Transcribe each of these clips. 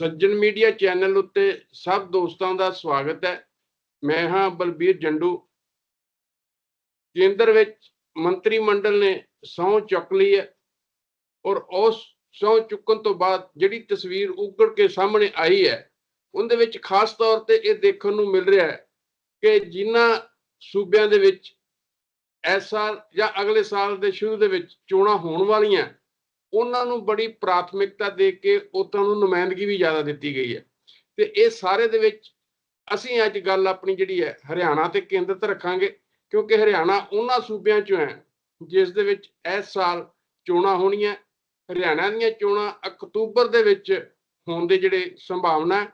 ਸੱਜਣ media channel ਉੱਤੇ ਸਭ ਦੋਸਤਾਂ ਦਾ ਸਵਾਗਤ ਹੈ। ਮੈਂ ਹਾਂ ਬਲਬੀਰ ਜੰਡੂ। ਕੇਂਦਰ ਵਿੱਚ ਮੰਤਰੀ ਮੰਡਲ ਨੇ ਸਹੁੰ ਚੁੱਕ ਲਈ ਹੈ ਔਰ ਉਸ ਸਹੁੰ ਚੁੱਕਣ ਤੋਂ ਬਾਅਦ ਜਿਹੜੀ ਤਸਵੀਰ ਉੱਗੜ ਕੇ ਸਾਹਮਣੇ ਆਈ ਹੈ, ਉਹਦੇ ਵਿੱਚ ਖਾਸ ਤੌਰ ਤੇ ਇਹ ਦੇਖਣ ਨੂੰ ਮਿਲ ਰਿਹਾ ਹੈ ਕਿ ਜਿਨ੍ਹਾਂ ਸੂਬਿਆਂ ਦੇ ਵਿੱਚ ਇਸ ਸਾਲ ਜਾਂ ਅਗਲੇ ਸਾਲ ਦੇ ਸ਼ੁਰੂ ਦੇ ਵਿੱਚ ਚੋਣਾਂ ਹੋਣ ਵਾਲੀਆਂ ਉਹਨਾਂ ਨੂੰ ਬੜੀ ਪ੍ਰਾਥਮਿਕਤਾ ਦੇ ਕੇ ਉਹਨਾਂ ਨੂੰ ਨੁਮਾਇੰਦਗੀ ਵੀ ਜ਼ਿਆਦਾ ਦਿੱਤੀ ਗਈ ਹੈ। ਤੇ ਇਹ ਸਾਰੇ ਦੇ ਵਿੱਚ ਅਸੀਂ ਅੱਜ ਗੱਲ ਆਪਣੀ ਜਿਹੜੀ ਹੈ ਹਰਿਆਣਾ ਤੇ ਕੇਂਦਰਿਤ ਰੱਖਾਂਗੇ, ਕਿਉਂਕਿ ਹਰਿਆਣਾ ਉਹਨਾਂ ਸੂਬਿਆਂ ਚੋਂ ਹੈ, ਜਿਸ ਦੇ ਵਿੱਚ ਇਸ ਸਾਲ ਚੋਣਾਂ ਹੋਣੀਆਂ, ਹਰਿਆਣਾ ਦੀਆਂ ਚੋਣਾਂ ਅਕਤੂਬਰ ਦੇ ਵਿੱਚ ਹੋਣ ਦੇ ਜਿਹੜੇ ਸੰਭਾਵਨਾ ਹੈ,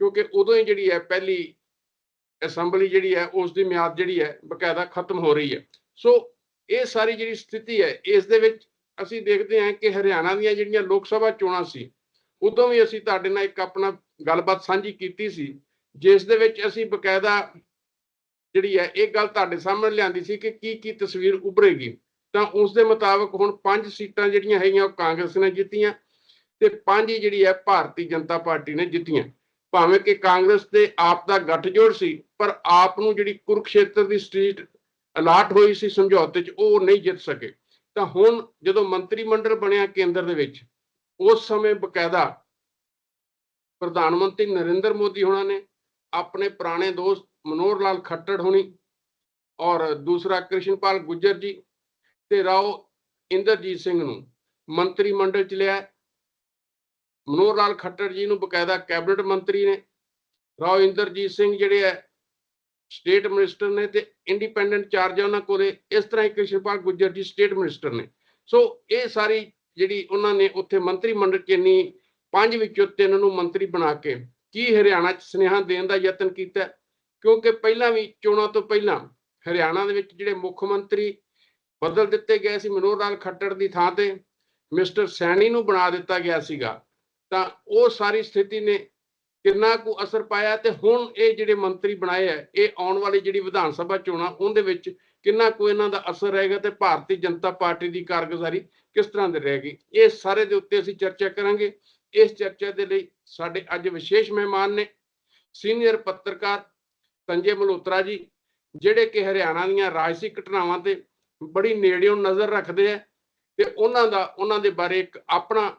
ਕਿਉਂਕਿ ਉਦੋਂ ਹੀ ਜਿਹੜੀ ਹੈ ਪਹਿਲੀ ਅਸੈਂਬਲੀ ਜਿਹੜੀ ਹੈ, ਉਸ ਦੀ ਮਿਆਦ ਜਿਹੜੀ ਹੈ, ਬਕਾਇਦਾ ਖਤਮ ਹੋ ਰਹੀ ਹੈ। ਸੋ ਇਹ ਸਾਰੀ ਜਿਹੜੀ ਸਥਿਤੀ ਹੈ, ਇਸ ਦੇ ਵਿੱਚ ਅਸੀਂ ਦੇਖਦੇ ਹਾਂ ਕਿ ਹਰਿਆਣਾ ਦੀਆਂ ਜਿਹੜੀਆਂ ਲੋਕ ਸਭਾ ਚੋਣਾਂ ਸੀ, ਉਦੋਂ ਵੀ ਅਸੀਂ ਤੁਹਾਡੇ ਨਾਲ ਇੱਕ ਆਪਣਾ ਗੱਲਬਾਤ ਸਾਂਝੀ ਕੀਤੀ ਸੀ, ਜਿਸ ਦੇ ਵਿੱਚ ਅਸੀਂ ਬਕਾਇਦਾ ਜਿਹੜੀ ਹੈ, ਇਹ ਗੱਲ ਤੁਹਾਡੇ ਸਾਹਮਣੇ ਲਿਆਂਦੀ ਸੀ ਕਿ ਕੀ ਕੀ ਤਸਵੀਰ ਉਭਰੇਗੀ। ਤਾਂ ਉਸ ਦੇ ਮੁਤਾਬਕ ਹੁਣ ਪੰਜ ਸੀਟਾਂ ਜਿਹੜੀਆਂ ਹੈਗੀਆਂ, ਉਹ ਕਾਂਗਰਸ ਨੇ ਜਿੱਤੀਆਂ ਤੇ ਪੰਜ ਹੀ ਜਿਹੜੀ ਹੈ, ਭਾਰਤੀ ਜਨਤਾ ਪਾਰਟੀ ਨੇ ਜਿੱਤੀਆਂ। ਭਾਵੇਂ ਕਿ ਕਾਂਗਰਸ ਤੇ ਆਪ ਦਾ ਗੱਠਜੋੜ ਸੀ, ਪਰ ਆਪ ਨੂੰ ਜਿਹੜੀ ਕੁਰਕਸ਼ੇਤਰ ਦੀ ਸਟਰੀਟ ਅਲਾਟ ਹੋਈ ਸੀ ਸਮਝੌਤੇ 'ਚ, ਉਹ ਨਹੀਂ ਜਿੱਤ ਸਕੇ। ਤਾਂ ਹੁਣ ਜਦੋਂ ਮੰਤਰੀ ਮੰਡਲ ਬਣਿਆ ਕੇਂਦਰ ਦੇ ਵਿੱਚ, ਉਸ ਸਮੇਂ ਬਕਾਇਦਾ ਪ੍ਰਧਾਨ ਮੰਤਰੀ ਨਰਿੰਦਰ ਮੋਦੀ ਹੋਣਾ ਨੇ, ਆਪਣੇ ਪੁਰਾਣੇ ਦੋਸਤ ਮਨੋਹਰ ਲਾਲ ਖੱਟੜ ਹੋਣੀ ਔਰ ਦੂਸਰਾ ਕ੍ਰਿਸ਼ਨਪਾਲ ਗੁੱਜਰ ਜੀ ਤੇ ਰਾਓ ਇੰਦਰਜੀਤ ਸਿੰਘ ਨੂੰ ਮੰਤਰੀ ਮੰਡਲ ਚ ਲਿਆ। ਮਨੋਹਰ ਲਾਲ ਖੱਟੜ ਜੀ ਨੂੰ ਬਕਾਇਦਾ ਕੈਬਨਿਟ ਮੰਤਰੀ ਨੇ। ਰਾਓ ਇੰਦਰਜੀਤ ਸਿੰਘ ਜਿਹੜੇ ਹੈ ਸਟੇਟ ਮਿਨਿਸਟਰ ਨੇ ਤੇ ਇੰਡੀਪੈਂਡੈਂਟ ਚਾਰਜ ਉਹਨਾਂ ਕੋਲੇ ਇਸ ਤਰ੍ਹਾਂ ਹੀ ਕ੍ਰਿਸ਼ਨਪਾਲ ਗੁੱਜਰ ਜੀ ਸਟੇਟ ਮਿਨਿਸਟਰ ਨੇ। ਸੋ ਇਹ ਸਾਰੀ ਜਿਹੜੀ ਉਹਨਾਂ ਨੇ ਉੱਥੇ ਮੰਤਰੀ ਮੰਡਲ ਚ ਪੰਜ ਵਿੱਚੋਂ ਤਿੰਨ ਨੂੰ ਮੰਤਰੀ ਬਣਾ ਕੇ ਕੀ ਹਰਿਆਣਾ ਚ ਸੁਨੇਹਾ ਦੇਣ ਦਾ ਯਤਨ ਕੀਤਾ ਕਿਉਂਕਿ ਪਹਿਲਾਂ ਵੀ, ਚੋਣਾਂ ਤੋਂ ਪਹਿਲਾਂ ਹਰਿਆਣਾ ਦੇ ਵਿੱਚ ਜਿਹੜੇ ਮੁੱਖ ਮੰਤਰੀ ਬਦਲ ਦਿੱਤੇ ਗਏ ਸੀ ਮਨੋਹਰ ਲਾਲ ਖੱਟੜ ਦੀ ਥਾਂ ਤੇ, ਮਿਸਟਰ ਸੈਣੀ ਨੂੰ ਬਣਾ ਦਿੱਤਾ ਗਿਆ ਸੀਗਾ। ਤਾਂ ਉਹ ਸਾਰੀ ਸਥਿਤੀ ਨੇ ਕਿੰਨਾ ਕੁ ਅਸਰ ਪਾਇਆ ਤੇ ਹੁਣ ਇਹ ਜਿਹੜੇ ਮੰਤਰੀ ਬਣਾਏ ਆ, ਇਹ ਆਉਣ ਵਾਲੀ ਜਿਹੜੀ ਵਿਧਾਨ ਸਭਾ ਚੋਣਾਂ, ਉਹਦੇ ਵਿੱਚ ਕਿੰਨਾ ਕੁ ਇਹਨਾਂ ਦਾ ਅਸਰ ਰਹੇਗਾ ਤੇ ਭਾਰਤੀ ਜਨਤਾ ਪਾਰਟੀ ਦੀ ਕਾਰਗੁਜ਼ਾਰੀ ਕਿਸ ਤਰ੍ਹਾਂ ਦੀ ਰਹੇਗੀ? ਇਹ ਸਾਰੇ ਦੇ ਉੱਤੇ ਅਸੀਂ ਚਰਚਾ ਕਰਾਂਗੇ। ਇਸ ਚਰਚਾ ਦੇ ਲਈ ਸਾਡੇ ਅੱਜ ਵਿਸ਼ੇਸ਼ ਮਹਿਮਾਨ ਨੇ ਸੀਨੀਅਰ ਪੱਤਰਕਾਰ ਸੰਜੇ ਮਲਹੋਤਰਾ ਜੀ, ਜਿਹੜੇ ਕਿ ਹਰਿਆਣਾ ਦੀਆਂ ਰਾਜਸੀ ਘਟਨਾਵਾਂ ਤੇ ਬੜੀ ਨੇੜਿਓਂ ਨਜ਼ਰ ਰੱਖਦੇ ਆ ਤੇ ਉਹਨਾਂ ਦਾ, ਉਹਨਾਂ ਦੇ ਬਾਰੇ ਇੱਕ ਆਪਣਾ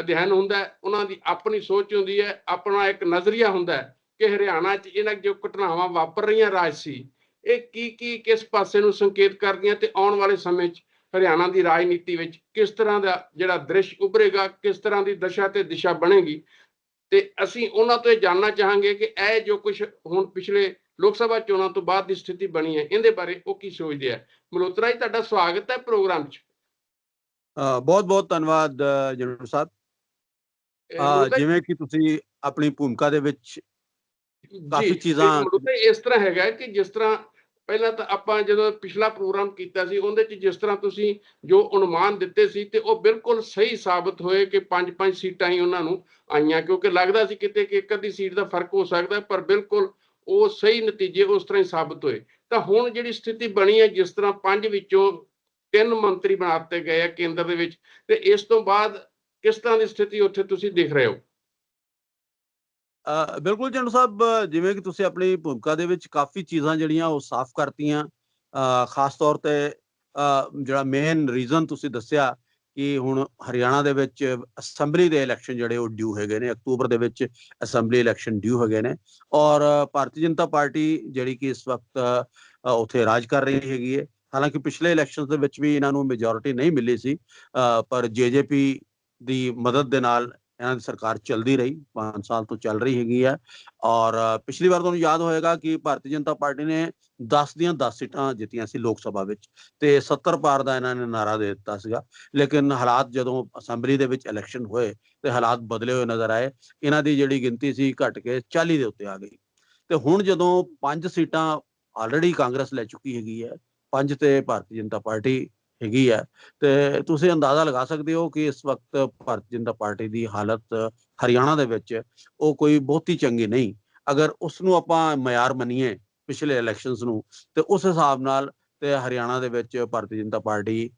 ਅਧਿਐਨ ਹੁੰਦਾ ਹੈ, ਉਹਨਾਂ ਦੀ ਆਪਣੀ ਸੋਚ ਹੁੰਦੀ ਹੈ, ਆਪਣਾ ਇੱਕ ਨਜ਼ਰੀਆ ਹੁੰਦਾ ਹੈ ਕਿ ਹਰਿਆਣਾ 'ਚ ਇਹਨਾਂ ਜੋ ਘਟਨਾਵਾਂ ਵਾਪਰ ਰਹੀਆਂ ਰਾਜਸੀ ਇਹ ਕੀ ਕੀ, ਕਿਸ ਪਾਸੇ ਨੂੰ ਸੰਕੇਤ ਕਰਦੀਆਂ ਤੇ ਆਉਣ ਵਾਲੇ ਸਮੇਂ 'ਚ ਹਰਿਆਣਾ ਦੀ ਰਾਜਨੀਤੀ ਵਿੱਚ ਕਿਸ ਤਰ੍ਹਾਂ ਦਾ ਜਿਹੜਾ ਦ੍ਰਿਸ਼ ਉਭਰੇਗਾ, ਕਿਸ ਤਰ੍ਹਾਂ ਦੀ ਦਸ਼ਾ ਤੇ ਦਿਸ਼ਾ ਬਣੇਗੀ ਤੇ ਅਸੀਂ ਉਹਨਾਂ ਤੋਂ ਇਹ ਜਾਨਣਾ ਚਾਹਾਂਗੇ ਕਿ ਇਹ ਜੋ ਕੁਝ ਹੁਣ ਪਿਛਲੇ ਲੋਕ ਸਭਾ ਚੋਣਾਂ ਤੋਂ ਬਾਅਦ ਦੀ ਸਥਿਤੀ ਬਣੀ ਹੈ, ਇਹਦੇ ਬਾਰੇ ਉਹ ਕੀ ਸੋਚਦੇ ਆ? ਮਲਹੋਤਰਾ ਜੀ, ਤੁਹਾਡਾ ਸਵਾਗਤ ਹੈ ਪ੍ਰੋਗਰਾਮ 'ਚ। ਬਹੁਤ ਬਹੁਤ ਧੰਨਵਾਦ ਜਨਰਲ ਸਾਹਿਬ ਇਹ ਅਹ ਮਲਹੋਤਰਾ ਜੀ- ਜਿਵੇਂ ਕਿ ਤੁਸੀਂ ਆਪਣੀ ਭੂਮਿਕਾ ਦੇ ਵਿੱਚ ਕਾਫੀ ਚੀਜ਼ਾਂ- ਇਸ ਤਰ੍ਹਾਂ ਹੈਗਾ ਕਿ ਜਿਸ ਤਰ੍ਹਾਂ ਪਹਿਲਾਂ ਤਾਂ ਆਪਾਂ ਜਦੋਂ ਪਿਛਲਾ ਪ੍ਰੋਗਰਾਮ ਕੀਤਾ ਸੀ ਉਹਦੇ 'ਚ ਜਿਸ ਤਰ੍ਹਾਂ ਤੁਸੀਂ ਜੋ ਅਨੁਮਾਨ ਦਿੱਤੇ ਸੀ ਤੇ ਉਹ ਬਿਲਕੁਲ ਸਹੀ ਸਾਬਤ ਹੋਏ ਕਿ ਪੰਜ ਪੰਜ ਸੀਟਾਂ ਹੀ ਉਹਨਾਂ ਨੂੰ ਆਈਆਂ ਕਿਉਂਕਿ ਲੱਗਦਾ ਸੀ ਕਿਤੇ ਕਿ ਇੱਕ ਅੱਧੀ ਸੀਟ ਦਾ ਫ਼ਰਕ ਹੋ ਸਕਦਾ ਪਰ ਬਿਲਕੁਲ ਉਹ ਸਹੀ ਨਤੀਜੇ ਉਸ ਤਰ੍ਹਾਂ ਹੀ ਸਾਬਤ ਹੋਏ। ਤਾਂ ਹੁਣ ਜਿਹੜੀ ਸਥਿਤੀ ਬਣੀ ਹੈ ਜਿਸ ਤਰ੍ਹਾਂ ਪੰਜ ਵਿੱਚੋਂ ਤਿੰਨ ਮੰਤਰੀ ਬਣਾ ਦਿੱਤੇ ਗਏ ਆ ਕੇਂਦਰ ਦੇ ਵਿੱਚ ਤੇ ਇਸ ਤੋਂ ਬਾਅਦ ਕਿਸ ਤਰ੍ਹਾਂ ਦੀ ਸਥਿਤੀ ਉੱਥੇ ਤੁਸੀਂ ਦੇਖ ਰਹੇ ਹੋ? ਬਿਲਕੁਲ ਜਨਰਲ ਸਾਹਿਬ, ਜਿਵੇਂ ਕਿ ਤੁਸੀਂ ਆਪਣੀ ਭੂਮਿਕਾ ਦੇ ਵਿੱਚ ਕਾਫੀ ਚੀਜ਼ਾਂ ਜਿਹੜੀਆਂ ਉਹ ਸਾਫ਼ ਕਰਤੀਆਂ। ਖਾਸ ਤੌਰ ਤੇ ਜਿਹੜਾ ਮੇਨ ਰੀਜ਼ਨ ਤੁਸੀਂ ਦੱਸਿਆ ਕਿ ਹੁਣ ਹਰਿਆਣਾ ਦੇ ਵਿੱਚ ਅਸੈਂਬਲੀ ਦੇ ਇਲੈਕਸ਼ਨ ਜਿਹੜੇ ਉਹ ਡਿਊ ਹੈਗੇ ਨੇ, ਅਕਤੂਬਰ ਦੇ ਵਿੱਚ ਅਸੈਂਬਲੀ ਇਲੈਕਸ਼ਨ ਡਿਊ ਹੈਗੇ ਨੇ। ਔਰ ਭਾਰਤੀ ਜਨਤਾ ਪਾਰਟੀ ਜਿਹੜੀ ਕਿ ਇਸ ਵਕਤ ਉੱਥੇ ਰਾਜ ਕਰ ਰਹੀ ਹੈਗੀ ਹੈ। ਹਾਲਾਂਕਿ ਪਿਛਲੇ ਇਲੈਕਸ਼ਨਸ ਦੇ ਵਿੱਚ ਵੀ ਇਹਨਾਂ ਨੂੰ ਮੈਜੋਰਿਟੀ ਨਹੀਂ ਮਿਲੀ ਸੀ। ਅਹ ਪਰ ਜੇਜੇਪੀ ਦੀ ਮਦਦ ਦੇ ਨਾਲ ਇਹਨਾਂ ਦੀ ਸਰਕਾਰ ਚੱਲਦੀ ਰਹੀ 5 ਸਾਲ ਤੋਂ ਚੱਲ ਰਹੀ ਹੈਗੀ ਹੈ ਔਰ ਪਿਛਲੀ ਵਾਰ ਤੁਹਾਨੂੰ ਯਾਦ ਹੋਏਗਾ ਕਿ ਭਾਰਤੀ ਜਨਤਾ ਪਾਰਟੀ ਨੇ 10 ਦੀਆਂ 10 ਸੀਟਾਂ ਜਿੱਤੀਆਂ ਸੀ ਲੋਕ ਸਭਾ ਵਿੱਚ ਤੇ 70 ਪਾਰ ਦਾ ਇਹਨਾਂ ਨੇ ਨਾਰਾ ਦੇ ਦਿੱਤਾ ਸੀਗਾ, ਲੇਕਿਨ ਹਾਲਾਤ ਜਦੋਂ ਅਸੈਂਬਲੀ ਦੇ ਵਿੱਚ ਇਲੈਕਸ਼ਨ ਹੋਏ ਤੇ ਹਾਲਾਤ ਬਦਲੇ ਹੋਏ ਨਜ਼ਰ ਆਏ, ਇਹਨਾਂ ਦੀ ਜਿਹੜੀ ਗਿਣਤੀ ਸੀ ਘਟ ਕੇ 40 ਦੇ ਉੱਤੇ ਆ ਗਈ ਤੇ ਹੁਣ ਜਦੋਂ ਪੰਜ ਸੀਟਾਂ ਆਲਰੇਡੀ ਕਾਂਗਰਸ ਲੈ ਚੁੱਕੀ ਹੈਗੀ ਹੈ, ਪੰਜ ਤੇ ਭਾਰਤੀ ਜਨਤਾ ਪਾਰਟੀ ਹੈਗੀ ਹੈ ਤੇ ਤੁਸੀਂ ਅੰਦਾਜ਼ਾ ਲਗਾ ਸਕਦੇ ਹੋ ਕਿ ਇਸ ਵਕਤ ਭਾਰਤੀ ਜਨਤਾ ਪਾਰਟੀ ਦੀ ਹਾਲਤ ਹਰਿਆਣਾ ਦੇ ਵਿੱਚ ਉਹ ਕੋਈ ਬਹੁਤੀ ਚੰਗੀ ਨਹੀਂ। ਅਗਰ ਉਸ ਨੂੰ ਆਪਾਂ ਮਿਆਰ ਮੰਨੀਏ ਪਿਛਲੇ ਇਲੈਕਸ਼ਨਸ ਨੂੰ ਤੇ ਉਸ ਹਿਸਾਬ ਨਾਲ ਤੇ ਹਰਿਆਣਾ ਦੇ ਵਿੱਚ ਭਾਰਤੀ ਜਨਤਾ ਪਾਰਟੀ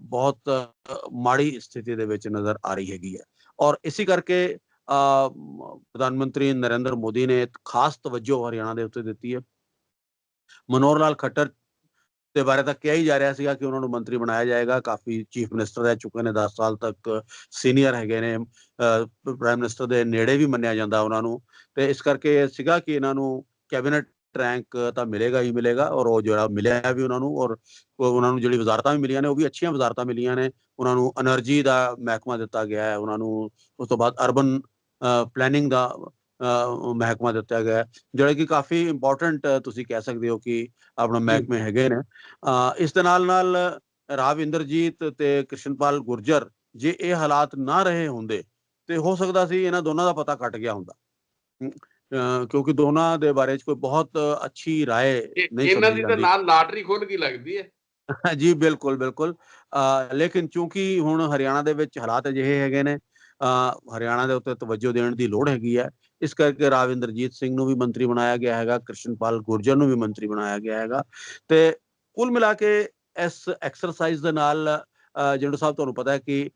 ਬਹੁਤ ਮਾੜੀ ਸਥਿਤੀ ਦੇ ਵਿੱਚ ਨਜ਼ਰ ਆ ਰਹੀ ਹੈਗੀ ਹੈ। ਔਰ ਇਸੇ ਕਰਕੇ ਅ, ਪ੍ਰਧਾਨ ਮੰਤਰੀ ਨਰਿੰਦਰ ਮੋਦੀ ਨੇ ਖਾਸ ਤਵੱਜੋ ਹਰਿਆਣਾ ਦੇ ਉੱਤੇ ਦਿੱਤੀ ਹੈ। ਮਨੋਹਰ ਲਾਲ ਖੱਟਰ ਦੇ ਬਾਰੇ ਤਾਂ ਕਿਹਾ ਹੀ ਜਾ ਰਿਹਾ ਸੀਗਾ ਕਿ ਉਹਨਾਂ ਨੂੰ ਮੰਤਰੀ ਬਣਾਇਆ ਜਾਏਗਾ। ਕਾਫੀ ਚੀਫ ਮਿਨਿਸਟਰ ਰਹਿ ਚੁੱਕੇ ਨੇ 10 ਸਾਲ ਤੱਕ ਸੀਨੀਅਰ ਹੈਗੇ ਨੇ। ਪ੍ਰਾਈਮ ਮਿਨਿਸਟਰ ਦੇ ਨੇੜੇ ਵੀ ਮੰਨਿਆ ਜਾਂਦਾ ਉਹਨਾਂ ਨੂੰ। ਤੇ ਇਸ ਕਰਕੇ ਇਹ ਸੀਗਾ ਕਿ ਇਹਨਾਂ ਨੂੰ ਕੈਬਨਿਟ ਰੈਂਕ ਤਾਂ ਮਿਲੇਗਾ ਹੀ ਮਿਲੇਗਾ ਔਰ ਉਹ ਜਿਹੜਾ ਮਿਲਿਆ ਵੀ ਉਹਨਾਂ ਨੂੰ ਔਰ ਉਹਨਾਂ ਨੂੰ ਜਿਹੜੀ ਵਜ਼ਾਰਤਾਂ ਵੀ ਮਿਲੀਆਂ ਨੇ, ਉਹ ਵੀ ਅੱਛੀਆਂ ਵਜ਼ਾਰਤਾਂ ਮਿਲੀਆਂ ਨੇ। ਉਹਨਾਂ ਨੂੰ એનર્ਜੀ ਦਾ ਮਹਿਕਮਾ ਦਿੱਤਾ ਗਿਆ ਹੈ। ਉਹਨਾਂ ਨੂੰ ਉਸ ਤੋਂ ਬਾਅਦ ਅਰਬਨ ਪਲੈਨਿੰਗ ਦਾ ਮਹਿਕਮਾ ਦਿੱਤਾ ਗਿਆ ਜਿਹੜਾ ਕਿ ਕਾਫੀ ਇੰਪੋਰਟੈਂਟ ਤੁਸੀਂ ਕਹਿ ਸਕਦੇ ਹੋ ਕਿ ਆਪਣਾ ਮਹਿਕਮੇ ਹੈਗੇ ਨੇ। ਇਸ ਦੇ ਨਾਲ ਨਾਲ ਰਾਵ ਇੰਦਰਜੀਤ ਤੇ ਕ੍ਰਿਸ਼ਨਪਾਲ ਗੁਰਜਰ ਜੇ ਇਹ ਹਾਲਾਤ ਨਾ ਰਹੇ ਹੁੰਦੇ ਤੇ ਹੋ ਸਕਦਾ ਸੀ ਇਹਨਾਂ ਦੋਨਾਂ ਦਾ ਪਤਾ ਕੱਟ ਗਿਆ ਹੁੰਦਾ। ਕਿਉਂਕਿ ਦੋਨਾਂ ਦੇ ਬਾਰੇ ਚ ਕੋਈ ਬਹੁਤ ਅੱਛੀ ਰਾਏ ਇਹ- ਨਹੀਂ ਇਹਨਾਂ ਦੀ ਤਾਂ ਨਾਲ ਲਾਟਰੀ ਖੁੱਲ ਗਈ ਲੱਗਦੀ ਹੈ। ਜੀ ਬਿਲਕੁਲ ਬਿਲਕੁਲ। ਲੇਕਿਨ ਚੂੰਕਿ ਹੁਣ ਹਰਿਆਣਾ ਦੇ ਵਿੱਚ ਹਾਲਾਤ ਅਜਿਹੇ ਹੈਗੇ ਨੇ ਹਰਿਆਣਾ ਦੇ ਉੱਤੇ ਤਵੱਜੋ ਦੇਣ ਦੀ ਲੋੜ ਹੈਗੀ ਹੈ ਇਸ ਕਰਕੇ ਰਾਵਿੰਦਰਜੀਤ ਸਿੰਘ ਨੂੰ ਵੀ ਮੰਤਰੀ ਬਣਾਇਆ ਗਿਆ ਹੈਗਾ ਕ੍ਰਿਸ਼ਨਪਾਲ ਗੁਰਜਰ ਨੂੰ ਵੀ ਮੰਤਰੀ ਬਣਾਇਆ ਗਿਆ ਹੈਗਾ ਤੇ ਕੁੱਲ ਮਿਲਾ ਕੇ ਇਸ ਐਕਸਰਸਾਈਜ਼ ਦੇ ਨਾਲ ਅ, ਜਿੰਦੂ ਸਾਹਿਬ ਤੁਹਾਨੂੰ ਪਤਾ ਹੈ ਕਿ